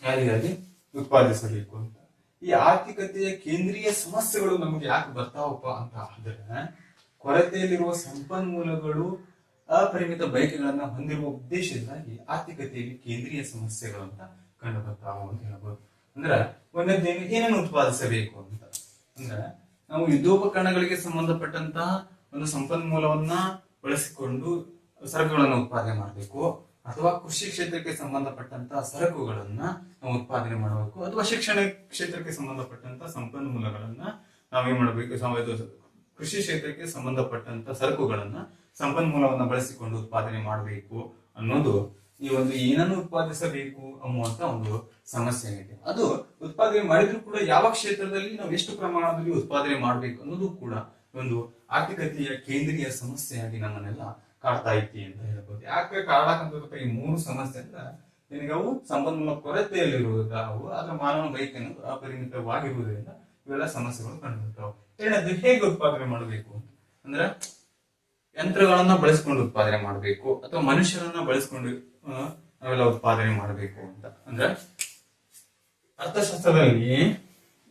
ಯಾರಿಗಾಗಿ ಉತ್ಪಾದಿಸಬೇಕು ಅಂತ. ಈ ಆರ್ಥಿಕತೆಯ ಕೇಂದ್ರೀಯ ಸಮಸ್ಯೆಗಳು ನಮಗೆ ಯಾಕೆ ಬರ್ತಾವಪ್ಪ ಅಂತ ಆದ್ರೆ ಕೊರತೆಯಲ್ಲಿರುವ ಸಂಪನ್ಮೂಲಗಳು ಅಪರಿಮಿತ ಬಯಕೆಗಳನ್ನ ಹೊಂದಿರುವ ಉದ್ದೇಶದಿಂದಾಗಿ ಆರ್ಥಿಕತೆಯಲ್ಲಿ ಕೇಂದ್ರೀಯ ಸಮಸ್ಯೆಗಳು ಅಂತ ಕಂಡು ಬರ್ತಾವ ಅಂತ ಹೇಳ್ಬೋದು. ಅಂದ್ರೆ ಒಂದನೇದೇನು ಏನನ್ನು ಉತ್ಪಾದಿಸಬೇಕು ಅಂತ. ಅಂದ್ರೆ ನಾವು ಯುದ್ಧೋಪಕರಣಗಳಿಗೆ ಸಂಬಂಧಪಟ್ಟಂತಹ ಒಂದು ಸಂಪನ್ಮೂಲವನ್ನ ಬಳಸಿಕೊಂಡು ಸರಕುಗಳನ್ನು ಉತ್ಪಾದನೆ ಮಾಡಬೇಕು. ಅಥವಾ ಕೃಷಿ ಕ್ಷೇತ್ರಕ್ಕೆ ಸಂಬಂಧಪಟ್ಟಂತಹ ಸರಕುಗಳನ್ನ ನಾವು ಉತ್ಪಾದನೆ ಮಾಡಬೇಕು ಅಥವಾ ಶಿಕ್ಷಣ ಕ್ಷೇತ್ರಕ್ಕೆ ಸಂಬಂಧಪಟ್ಟಂತಹ ಸಂಪನ್ಮೂಲಗಳನ್ನ ನಾವೇನ್ ಮಾಡಬೇಕು ಕೃಷಿ ಕ್ಷೇತ್ರಕ್ಕೆ ಸಂಬಂಧಪಟ್ಟಂತ ಸರಕುಗಳನ್ನ ಸಂಪನ್ಮೂಲವನ್ನ ಬಳಸಿಕೊಂಡು ಉತ್ಪಾದನೆ ಮಾಡಬೇಕು ಅನ್ನೋದು ಈ ಒಂದು ಏನನ್ನು ಉತ್ಪಾದಿಸಬೇಕು ಅನ್ನುವಂತ ಒಂದು ಸಮಸ್ಯೆ ಇದೆ ಅದು ಉತ್ಪಾದನೆ ಮಾಡಿದ್ರು ಕೂಡ ಯಾವ ಕ್ಷೇತ್ರದಲ್ಲಿ ನಾವು ಎಷ್ಟು ಪ್ರಮಾಣದಲ್ಲಿ ಉತ್ಪಾದನೆ ಮಾಡಬೇಕು ಅನ್ನೋದು ಕೂಡ ಒಂದು ಆರ್ಥಿಕತೆಯ ಕೇಂದ್ರೀಯ ಸಮಸ್ಯೆಯಾಗಿ ನಮ್ಮನ್ನೆಲ್ಲ ಕಾಡ್ತಾ ಐತಿ ಅಂತ ಹೇಳ್ಬೋದು. ಯಾಕೆ ಕಾಡಕಂತ ಈ ಮೂರು ಸಮಸ್ಯೆ ಅಂತ ನಿನಗೆ ಅವು ಸಂಪನ್ಮೂಲ ಕೊರತೆಯಲ್ಲಿರುವುದಾವು ಅವು ಮಾನವ ಬೈಕ್ ಅನ್ನೋದು ಅಪರಿಮಿತವಾಗಿರುವುದರಿಂದ ಇವೆಲ್ಲ ಸಮಸ್ಯೆಗಳು ಕಂಡುಬರ್ತಾವೆ. ಏನದು ಹೇಗೆ ಉತ್ಪಾದನೆ ಮಾಡಬೇಕು ಅಂದ್ರೆ ಯಂತ್ರಗಳನ್ನ ಬಳಸ್ಕೊಂಡು ಉತ್ಪಾದನೆ ಮಾಡಬೇಕು ಅಥವಾ ಮನುಷ್ಯರನ್ನ ಬಳಸ್ಕೊಂಡು ನಾವೆಲ್ಲ ಉತ್ಪಾದನೆ ಮಾಡಬೇಕು ಅಂತ. ಅಂದ್ರೆ ಅರ್ಥಶಾಸ್ತ್ರದಲ್ಲಿ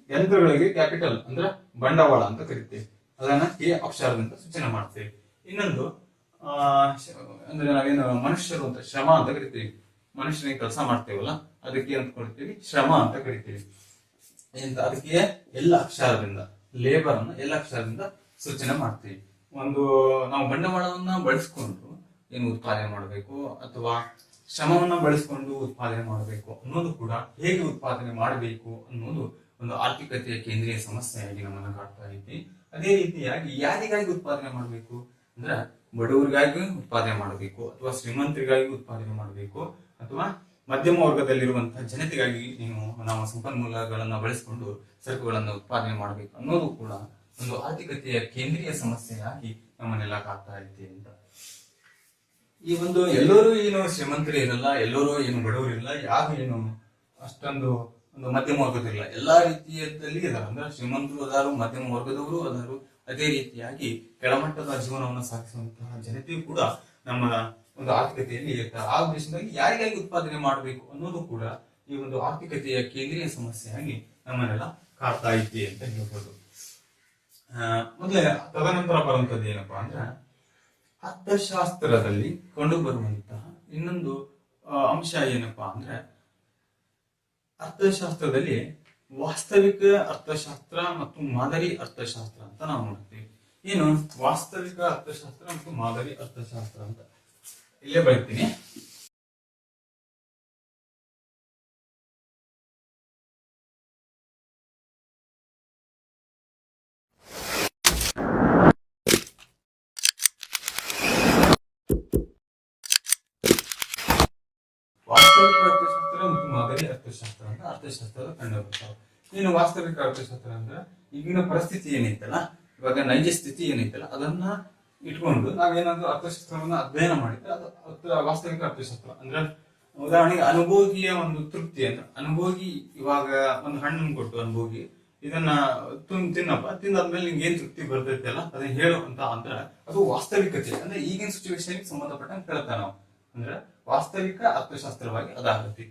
ಯಂತ್ರಗಳಿಗೆ ಕ್ಯಾಪಿಟಲ್ ಅಂದ್ರೆ ಬಂಡವಾಳ ಅಂತ ಕರಿತೇವೆ. ಅದನ್ನ ಕೆ ಅಕ್ಷರದಿಂದ ಸೂಚನೆ ಮಾಡ್ತೇವೆ. ಇನ್ನೊಂದು ಅಂದ್ರೆ ನಾವೇನು ಮನುಷ್ಯರು ಅಂತ, ಶ್ರಮ ಅಂತ ಕರಿತೀವಿ. ಮನುಷ್ಯನಿಗೆ ಕೆಲಸ ಮಾಡ್ತೇವಲ್ಲ, ಅದಕ್ಕೆ ಅಂತ ಕೊಡ್ತೀವಿ. ಶ್ರಮ ಅಂತ ಕರಿತೀವಿ. ಎಂತ, ಅದಕ್ಕೆ ಎಲ್ಲ ಅಕ್ಷರದಿಂದ ಲೇಬರ್ ಅನ್ನ ಎಲ್ಲ ಅಕ್ಷರದಿಂದ ಸೂಚನೆ ಮಾಡ್ತೀವಿ. ಒಂದು, ನಾವು ಬಂಡವಾಳವನ್ನ ಬಳಸ್ಕೊಂಡು ಏನು ಉತ್ಪಾದನೆ ಮಾಡಬೇಕು, ಅಥವಾ ಶ್ರಮವನ್ನ ಬಳಸ್ಕೊಂಡು ಉತ್ಪಾದನೆ ಮಾಡಬೇಕು ಅನ್ನೋದು ಕೂಡ ಹೇಗೆ ಉತ್ಪಾದನೆ ಮಾಡಬೇಕು ಅನ್ನೋದು ಒಂದು ಆರ್ಥಿಕತೆಯ ಕೇಂದ್ರೀಯ ಸಮಸ್ಯೆಯಾಗಿ ನಮ್ಮನ್ನ ಕಾಡ್ತಾ ಐತಿ. ಅದೇ ರೀತಿಯಾಗಿ ಯಾರಿಗಾಗಿ ಉತ್ಪಾದನೆ ಮಾಡಬೇಕು? ಅಂದ್ರೆ ಬಡವರಿಗಾಗಿ ಉತ್ಪಾದನೆ ಮಾಡಬೇಕು ಅಥವಾ ಶ್ರೀಮಂತರಿಗಾಗಿ ಉತ್ಪಾದನೆ ಮಾಡಬೇಕು ಅಥವಾ ಮಧ್ಯಮ ವರ್ಗದಲ್ಲಿರುವಂತಹ ಜನತೆಗಾಗಿ ನೀವು ನಾವು ಸಂಪನ್ಮೂಲಗಳನ್ನು ಬಳಸಿಕೊಂಡು ಸರಕುಗಳನ್ನು ಉತ್ಪಾದನೆ ಮಾಡಬೇಕು ಅನ್ನೋದು ಕೂಡ ಒಂದು ಆರ್ಥಿಕತೆಯ ಕೇಂದ್ರೀಯ ಸಮಸ್ಯೆಯಾಗಿ ನಮ್ಮನ್ನೆಲ್ಲ ಕಾಡ್ತಾ ಇದೆ ಅಂತ. ಈ ಒಂದು ಎಲ್ಲರೂ ಏನು ಶ್ರೀಮಂತರು ಇರಲ್ಲ, ಎಲ್ಲರೂ ಏನು ಬಡವರು ಇರಲ್ಲ, ಯಾರು ಏನು ಅಷ್ಟೊಂದು ಒಂದು ಮಧ್ಯಮ ವರ್ಗದಿಲ್ಲ ಎಲ್ಲಾ ರೀತಿಯಲ್ಲಿ ಇದಾರೆ. ಅಂದ್ರೆ ಶ್ರೀಮಂತರು ಅದಾರು, ಮಧ್ಯಮ ವರ್ಗದವರು ಅದಾರು ಅದೇ ರೀತಿಯಾಗಿ ಕೆಳಮಟ್ಟದ ಜೀವನವನ್ನು ಸಾಗಿಸುವಂತಹ ಜನತೆಯು ಕೂಡ ನಮ್ಮ ಒಂದು ಆರ್ಥಿಕತೆಯಲ್ಲಿ ಇರ್ತಾರೆ. ಆ ಉದ್ದೇಶದಿಂದಾಗಿ ಯಾರಿಗಾಗಿ ಉತ್ಪಾದನೆ ಮಾಡಬೇಕು ಅನ್ನೋದು ಕೂಡ ಈ ಒಂದು ಆರ್ಥಿಕತೆಯ ಕೇಂದ್ರೀಯ ಸಮಸ್ಯೆಯಾಗಿ ನಮ್ಮನ್ನೆಲ್ಲ ಕಾಡ್ತಾ ಇದೆ ಅಂತ ಹೇಳ್ಬೋದು. ಮೊದಲೇ ತದನಂತರ ಬರುವಂತದ್ದು ಏನಪ್ಪಾ ಅಂದ್ರೆ ಅರ್ಥಶಾಸ್ತ್ರದಲ್ಲಿ ಕಂಡು ಬರುವಂತಹ ಇನ್ನೊಂದು ಅಂಶ ಏನಪ್ಪಾ ಅಂದ್ರೆ ಅರ್ಥಶಾಸ್ತ್ರದಲ್ಲಿ ವಾಸ್ತವಿಕ ಅರ್ಥಶಾಸ್ತ್ರ ಮತ್ತು ಮಾದರಿ ಅರ್ಥಶಾಸ್ತ್ರ ಅಂತ ನಾವು ನೋಡ್ತೀವಿ. ಏನು? ವಾಸ್ತವಿಕ ಅರ್ಥಶಾಸ್ತ್ರ ಮತ್ತು ಮಾದರಿ ಅರ್ಥಶಾಸ್ತ್ರ ಅಂತ. ಇಲ್ಲೇ ಬರ್ತೀನಿ ವಾಸ್ತವಿಕ ಅರ್ಥಶಾಸ್ತ್ರ ಮತ್ತು ಮಾದರಿ ಅರ್ಥಶಾಸ್ತ್ರ ಅಂತ ಅರ್ಥಶಾಸ್ತ್ರದ ಕಂಡು ಬರ್ತಾವೆ ಇನ್ನು ವಾಸ್ತವಿಕ ಅರ್ಥಶಾಸ್ತ್ರ ಅಂದ್ರೆ ಈಗಿನ ಪರಿಸ್ಥಿತಿ ಏನೈತಲ್ಲ ಇವಾಗ ನೈಜ ಸ್ಥಿತಿ ಏನೈತಲ್ಲ ಅದನ್ನ ಇಟ್ಕೊಂಡು ನಾವೇನಾದ್ರೂ ಅರ್ಥಶಾಸ್ತ್ರವನ್ನ ಅಧ್ಯಯನ ಮಾಡಿದ್ರೆ ಅದು ವಾಸ್ತವಿಕ ಅರ್ಥಶಾಸ್ತ್ರ. ಅಂದ್ರೆ ಉದಾಹರಣೆಗೆ ಅನುಭೋಗಿಯ ಒಂದು ತೃಪ್ತಿ ಅಂತ ಅನುಭೋಗಿ ಇವಾಗ ಒಂದು ಹಣ್ಣನ್ನು ಕೊಟ್ಟು ಅನುಭೋಗಿ ಇದನ್ನ ತುಂಬ ತಿನ್ನಪ್ಪ, ತಿಂದಾದ್ಮೇಲೆ ನಿಂಗೆ ಏನ್ ತೃಪ್ತಿ ಬರ್ತೈತೆ ಅಲ್ಲ, ಅದನ್ನ ಹೇಳು ಅಂತ ಅಂದ್ರೆ ಅದು ವಾಸ್ತವಿಕತೆ. ಅಂದ್ರೆ ಈಗಿನ ಸಿಚುವೇಶನ್ ಸಂಬಂಧಪಟ್ಟಂಗೆ ಹೇಳ್ತಾ ನಾವು. ಅಂದ್ರೆ ವಾಸ್ತವಿಕ ಅರ್ಥಶಾಸ್ತ್ರವಾಗಿ ಅದಾಗತಿ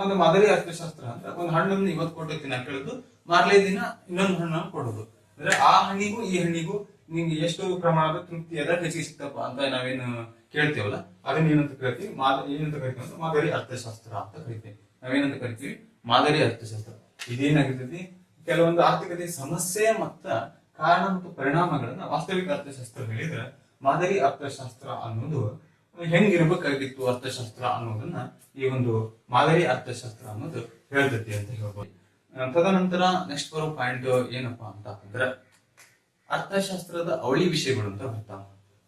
ಒಂದು ಮಾದರಿ ಅರ್ಥಶಾಸ್ತ್ರ ಅಂದ್ರೆ ಒಂದು ಹಣ್ಣನ್ನು ಇವತ್ತು ಕೊಟ್ಟಿರ್ತೀನಿ ನಾ ಕೇಳುದು ಮಾರ್ಲೆ ದಿನ ಇನ್ನೊಂದು ಹಣ್ಣನ್ನು ಕೊಡೋದು. ಅಂದ್ರೆ ಆ ಹಣ್ಣಿಗೂ ಈ ಹಣ್ಣಿಗೂ ನಿಮ್ಗೆ ಎಷ್ಟು ಪ್ರಮಾಣದ ತೃಪ್ತಿ ಅದ ಹೆಚ್ಚಿಗೆ ಸಿಗ್ತಪ್ಪ ಅಂತ ನಾವೇನು ಕೇಳ್ತೇವಲ್ಲ? ಅದನ್ನ ಏನಂತ ಕರಿತೀವಿ? ಮಾದರಿ ಏನಂತ ಕರಿತೀವಿ ಅಂದ್ರೆ ಮಾದರಿ ಅರ್ಥಶಾಸ್ತ್ರ ಅಂತ ಕರಿತೀವಿ. ನಾವೇನಂತ ಕರಿತೀವಿ? ಮಾದರಿ ಅರ್ಥಶಾಸ್ತ್ರ. ಇದೇನಾಗಿರ್ತೈತಿ? ಕೆಲವೊಂದು ಆರ್ಥಿಕತೆ ಸಮಸ್ಯೆ ಮತ್ತ ಕಾರಣ ಮತ್ತು ಪರಿಣಾಮಗಳನ್ನ ವಾಸ್ತವಿಕ ಅರ್ಥಶಾಸ್ತ್ರ ಹೇಳಿದ್ರೆ ಮಾದರಿ ಅರ್ಥಶಾಸ್ತ್ರ ಅನ್ನೋದು ಹೆಂಗಿರ್ಬೇಕಾಗಿತ್ತು ಅರ್ಥಶಾಸ್ತ್ರ ಅನ್ನೋದನ್ನ ಈ ಒಂದು ಮಾದರಿ ಅರ್ಥಶಾಸ್ತ್ರ ಅನ್ನೋದು ಹೇಳ್ತೈತಿ ಅಂತ ಹೇಳ್ಬೋದು. ತದನಂತರ ನೆಕ್ಸ್ಟ್ ಬರೋ ಪಾಯಿಂಟ್ ಏನಪ್ಪಾ ಅಂತ ಅಂದ್ರೆ ಅರ್ಥಶಾಸ್ತ್ರದ ಅವಳಿ ವಿಷಯಗಳು ಅಂತ ಬರ್ತಾವ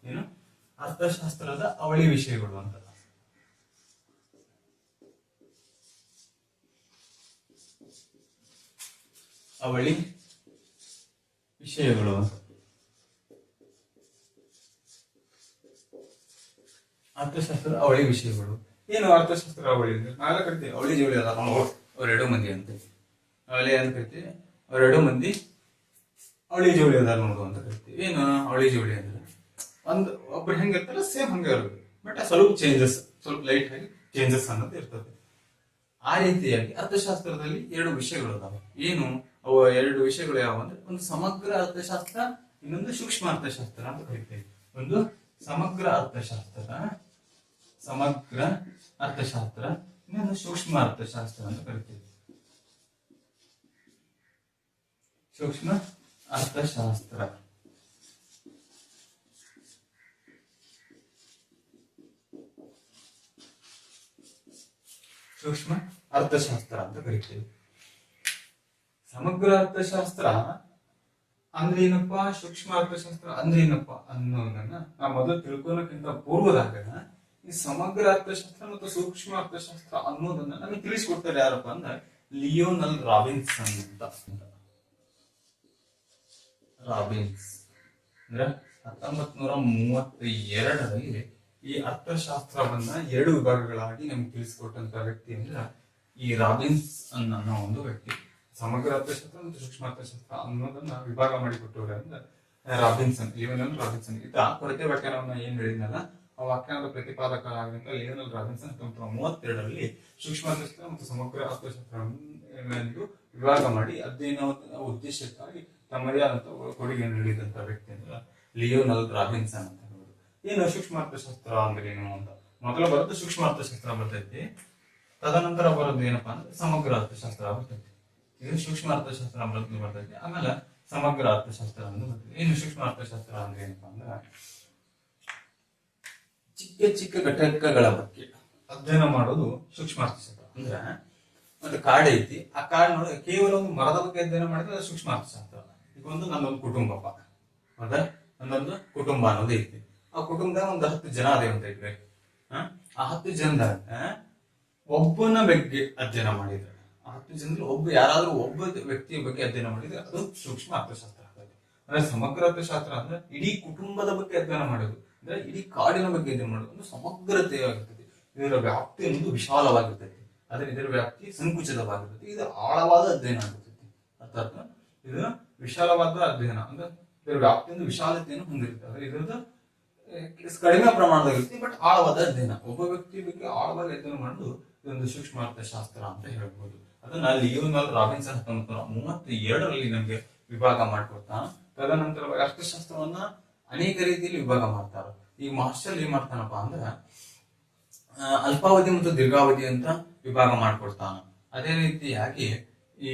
ಏನು? ಅರ್ಥಶಾಸ್ತ್ರದ ಅವಳಿ ವಿಷಯಗಳು ಅಂತ. ಅವಳಿ ವಿಷಯಗಳು ಅಂತ ಅರ್ಥಶಾಸ್ತ್ರದ ಅವಳಿ ವಿಷಯಗಳು. ಏನು ಅರ್ಥಶಾಸ್ತ್ರ ಅವಳಿ ಅಂದ್ರೆ? ನಾಲ್ಕು ಕರಿತೀವಿ ಅವಳಿ ಜೀವಳಿ ಅಲ್ಲ. ಅವರೆರಡು ಮಂದಿ ಅಂತ. ಅವಳಿ ಅಂತ ಕರಿತೀವಿ ಅವರೆರಡು ಮಂದಿ. ಅವಳಿ ಜೋಡಿ ಅದ ನೋಡು ಅಂತ ಕರಿತೀವಿ ಏನು ಅವಳಿ ಜೋಡಿ ಅಂದ್ರೆ? ಒಂದು ಒಬ್ರು ಹೆಂಗಿರ್ತಾರ ಸೇಮ್ ಹಂಗೆ ಇರೋದು ಬಟ್ ಸ್ವಲ್ಪ ಚೇಂಜಸ್ ಸ್ವಲ್ಪ ಲೈಟ್ ಆಗಿ ಚೇಂಜಸ್ ಅನ್ನೋದು ಇರ್ತದೆ. ಆ ರೀತಿಯಾಗಿ ಅರ್ಥಶಾಸ್ತ್ರದಲ್ಲಿ ಎರಡು ವಿಷಯಗಳು ಅದಾವ. ಏನು? ಅವು ಎರಡು ವಿಷಯಗಳು ಯಾವ ಅಂದ್ರೆ? ಒಂದು ಸಮಗ್ರ ಅರ್ಥಶಾಸ್ತ್ರ ಇನ್ನೊಂದು ಸೂಕ್ಷ್ಮ ಅರ್ಥಶಾಸ್ತ್ರ ಅಂತ ಕರಿತೇವೆ. ಒಂದು ಸಮಗ್ರ ಅರ್ಥಶಾಸ್ತ್ರ. ಸಮಗ್ರ ಅರ್ಥಶಾಸ್ತ್ರ, ಇನ್ನೊಂದು ಸೂಕ್ಷ್ಮ ಅರ್ಥಶಾಸ್ತ್ರ ಅಂತ ಕರಿತೀವಿ. ಸೂಕ್ಷ್ಮ ಅರ್ಥಶಾಸ್ತ್ರ. ಸೂಕ್ಷ್ಮ ಅರ್ಥಶಾಸ್ತ್ರ ಅಂತ ಕರಿತೀವಿ. ಸಮಗ್ರ ಅರ್ಥಶಾಸ್ತ್ರ ಅಂದ್ರೆ ಏನಪ್ಪಾ? ಸೂಕ್ಷ್ಮ ಅರ್ಥಶಾಸ್ತ್ರ ಅಂದ್ರೆ ಏನಪ್ಪಾ ಅನ್ನೋದನ್ನ ನಾವು ಮೊದಲು ತಿಳ್ಕೊಳಕ್ಕಿಂತ ಪೂರ್ವದಾಗ ಈ ಸಮಗ್ರ ಅರ್ಥಶಾಸ್ತ್ರ ಮತ್ತು ಸೂಕ್ಷ್ಮ ಅರ್ಥಶಾಸ್ತ್ರ ಅನ್ನೋದನ್ನ ನಮಗೆ ತಿಳಿಸ್ಕೊಡ್ತಾರೆ ಯಾರಪ್ಪ ಅಂದ್ರೆ ಲಿಯೋನಲ್ ರಾಬಿನ್ಸನ್ ಅಂತ. ರಾಬಿನ್ಸ್. ಅಂದ್ರೆ ಹತ್ತೊಂಬತ್ ನೂರ ಮೂವತ್ತ ಎರಡರಲ್ಲಿ ಈ ಅರ್ಥಶಾಸ್ತ್ರವನ್ನ ಎರಡು ವಿಭಾಗಗಳಾಗಿ ನಮ್ಗೆ ತಿಳಿಸಿಕೊಟ್ಟಂತ ವ್ಯಕ್ತಿ ಅಂದ್ರೆ ಈ ರಾಬಿನ್ಸ್ ಅನ್ನೋ ಒಂದು ವ್ಯಕ್ತಿ. ಸಮಗ್ರ ಅರ್ಥಶಾಸ್ತ್ರ ಮತ್ತು ಸೂಕ್ಷ್ಮ ಅರ್ಥಶಾಸ್ತ್ರ ಅನ್ನೋದನ್ನ ವಿಭಾಗ ಮಾಡಿಕೊಟ್ಟವ್ರೆ ಅಂದ್ರೆ ರಾಬಿನ್ಸನ್, ಲಿಯೋನಲ್ ರಾಬಿನ್ಸನ್. ಇತ ಕೊರತೆ ವ್ಯಾಖ್ಯಾನವನ್ನ ಏನ್ ಹೇಳಿದ್ನಲ್ಲ? ಆ ವ್ಯಾಖ್ಯಾನದ ಪ್ರತಿಪಾದಕರಾಗಿದ್ದ ಲಿಯೋನಲ್ ರಾಬಿನ್ಸನ್ ನೂರ ಮೂವತ್ತೆರಡರಲ್ಲಿ ಸೂಕ್ಷ್ಮ ಅರ್ಥಶಾಸ್ತ್ರ ಮತ್ತು ಸಮಗ್ರ ಅರ್ಥಶಾಸ್ತ್ರವೆಂದು ವಿಭಾಗ ಮಾಡಿ ಅಧ್ಯಯನ ಉದ್ದೇಶಕ್ಕಾಗಿ ತಮ್ಮದೇ ಆದಂತಹ ಕೊಡುಗೆ ನೀಡಿದಂತಹ ವ್ಯಕ್ತಿ ಅಂದ್ರೆ ಲಿಯೋನಲ್ ರಾಬಿನ್ಸನ್ ಅಂತ ಹೇಳೋದು ಏನು ಸೂಕ್ಷ್ಮ ಅರ್ಥಶಾಸ್ತ್ರ ಅಂದ್ರೆ ಏನು ಅಂತ? ಮೊದಲು ಬರೋದು ಸೂಕ್ಷ್ಮ ಅರ್ಥಶಾಸ್ತ್ರ ಬರ್ತೈತಿ. ತದನಂತರ ಬರೋದು ಏನಪ್ಪಾ ಅಂದ್ರೆ ಸಮಗ್ರ ಅರ್ಥಶಾಸ್ತ್ರ ಬರ್ತೈತಿ. ಇದು ಸೂಕ್ಷ್ಮ ಅರ್ಥಶಾಸ್ತ್ರ ಬರ್ತೈತಿ? ಆಮೇಲೆ ಸಮಗ್ರ ಅರ್ಥಶಾಸ್ತ್ರ ಅಂದ್ರೆ ಏನು ಸೂಕ್ಷ್ಮ ಅರ್ಥಶಾಸ್ತ್ರ ಅಂದ್ರೆ ಏನಪ್ಪಾ ಅಂದ್ರೆ ಚಿಕ್ಕ ಚಿಕ್ಕ ಘಟಕಗಳ ಬಗ್ಗೆ ಅಧ್ಯಯನ ಮಾಡೋದು ಸೂಕ್ಷ್ಮ ಅರ್ಥಶಾಸ್ತ್ರ ಅಂದ್ರೆ ಒಂದು ಕಾಡು ಐತಿ. ಆ ಕಾಡ್ ಕೇವಲ ಒಂದು ಮರದ ಬಗ್ಗೆ ಅಧ್ಯಯನ ಮಾಡಿದ್ರೆ ಸೂಕ್ಷ್ಮ ಅರ್ಥಶಾಸ್ತ್ರ ಈಗ ಒಂದು ನನ್ನೊಂದು ಕುಟುಂಬಪ್ಪ ಹೌದಾ? ನನ್ನೊಂದು ಕುಟುಂಬ ಅನ್ನೋದು ಐತಿ. ಆ ಕುಟುಂಬದಾಗ ಒಂದು ಹತ್ತು ಜನ ಅದೇ ಅಂತ ಇದ್ರೆ, ಆ ಹತ್ತು ಜನದಾಗ ಒಬ್ಬನ ಬಗ್ಗೆ ಅಧ್ಯಯನ ಮಾಡಿದ್ರೆ, ಆ ಹತ್ತು ಜನರಲ್ಲಿ ಒಬ್ಬ ಯಾರಾದ್ರೂ ಒಬ್ಬ ವ್ಯಕ್ತಿಯ ಬಗ್ಗೆ ಅಧ್ಯಯನ ಮಾಡಿದ್ರೆ ಅದು ಸೂಕ್ಷ್ಮ ಅರ್ಥಶಾಸ್ತ್ರ ಆಗ್ತದೆ. ಅಂದ್ರೆ ಸಮಗ್ರ ಅರ್ಥಶಾಸ್ತ್ರ ಅಂದ್ರೆ ಇಡೀ ಕುಟುಂಬದ ಬಗ್ಗೆ ಅಧ್ಯಯನ ಮಾಡೋದು. ಅಂದ್ರೆ ಇಡೀ ಕಾಡಿನ ಬಗ್ಗೆ ಅಧ್ಯಯನ ಮಾಡೋದು. ಸಮಗ್ರತೆಯಾಗಿರ್ತದೆ. ಇದರ ವ್ಯಾಪ್ತಿ ಒಂದು ವಿಶಾಲವಾಗಿರ್ತದೆ. ಆದರೆ ಇದರ ವ್ಯಾಪ್ತಿ ಸಂಕುಚಿತವಾಗಿರ್ತದೆ. ಇದು ಆಳವಾದ ಅಧ್ಯಯನ ಆಗಿರ್ತೈತಿ ಅರ್ಥಾತ್ ಇದು ವಿಶಾಲವಾದ ಅಧ್ಯಯನ. ಅಂದ್ರೆ ಇದರ ವ್ಯಾಪ್ತಿ ಒಂದು ವಿಶಾಲತೆಯನ್ನು ಹೊಂದಿರುತ್ತೆ. ಅಂದ್ರೆ ಇದರದ್ದು ಕಡಿಮೆ ಪ್ರಮಾಣದಾಗಿರುತ್ತೆ ಬಟ್ ಆಳವಾದ ಅಧ್ಯಯನ. ಒಬ್ಬ ವ್ಯಕ್ತಿ ಬಗ್ಗೆ ಆಳವಾಗಿ ಅಧ್ಯಯನ ಮಾಡೋದು ಇದೊಂದು ಸೂಕ್ಷ್ಮ ಅರ್ಥಶಾಸ್ತ್ರ ಅಂತ ಹೇಳ್ಬೋದು. ಅದನ್ನ ಲಿಯೋನಲ್ ರಾಬಿನ್ಸನ್ ಹತ್ತೊಂಬತ್ತು ಮೂವತ್ತ ಎರಡರಲ್ಲಿ ನಮಗೆ ವಿಭಾಗ ಮಾಡಿಕೊಡ್ತಾನ. ತದನಂತರ ಅರ್ಥಶಾಸ್ತ್ರವನ್ನ ಅನೇಕ ರೀತಿಯಲ್ಲಿ ವಿಭಾಗ ಮಾಡ್ತಾರ. ಈ ಮಾರ್ಷಲ್ ಏನ್ ಮಾಡ್ತಾನಪ್ಪ ಅಂದ್ರೆ ಅಲ್ಪಾವಧಿ ಮತ್ತು ದೀರ್ಘಾವಧಿ ಅಂತ ವಿಭಾಗ ಮಾಡ್ಕೊಡ್ತಾನ. ಅದೇ ರೀತಿಯಾಗಿ ಈ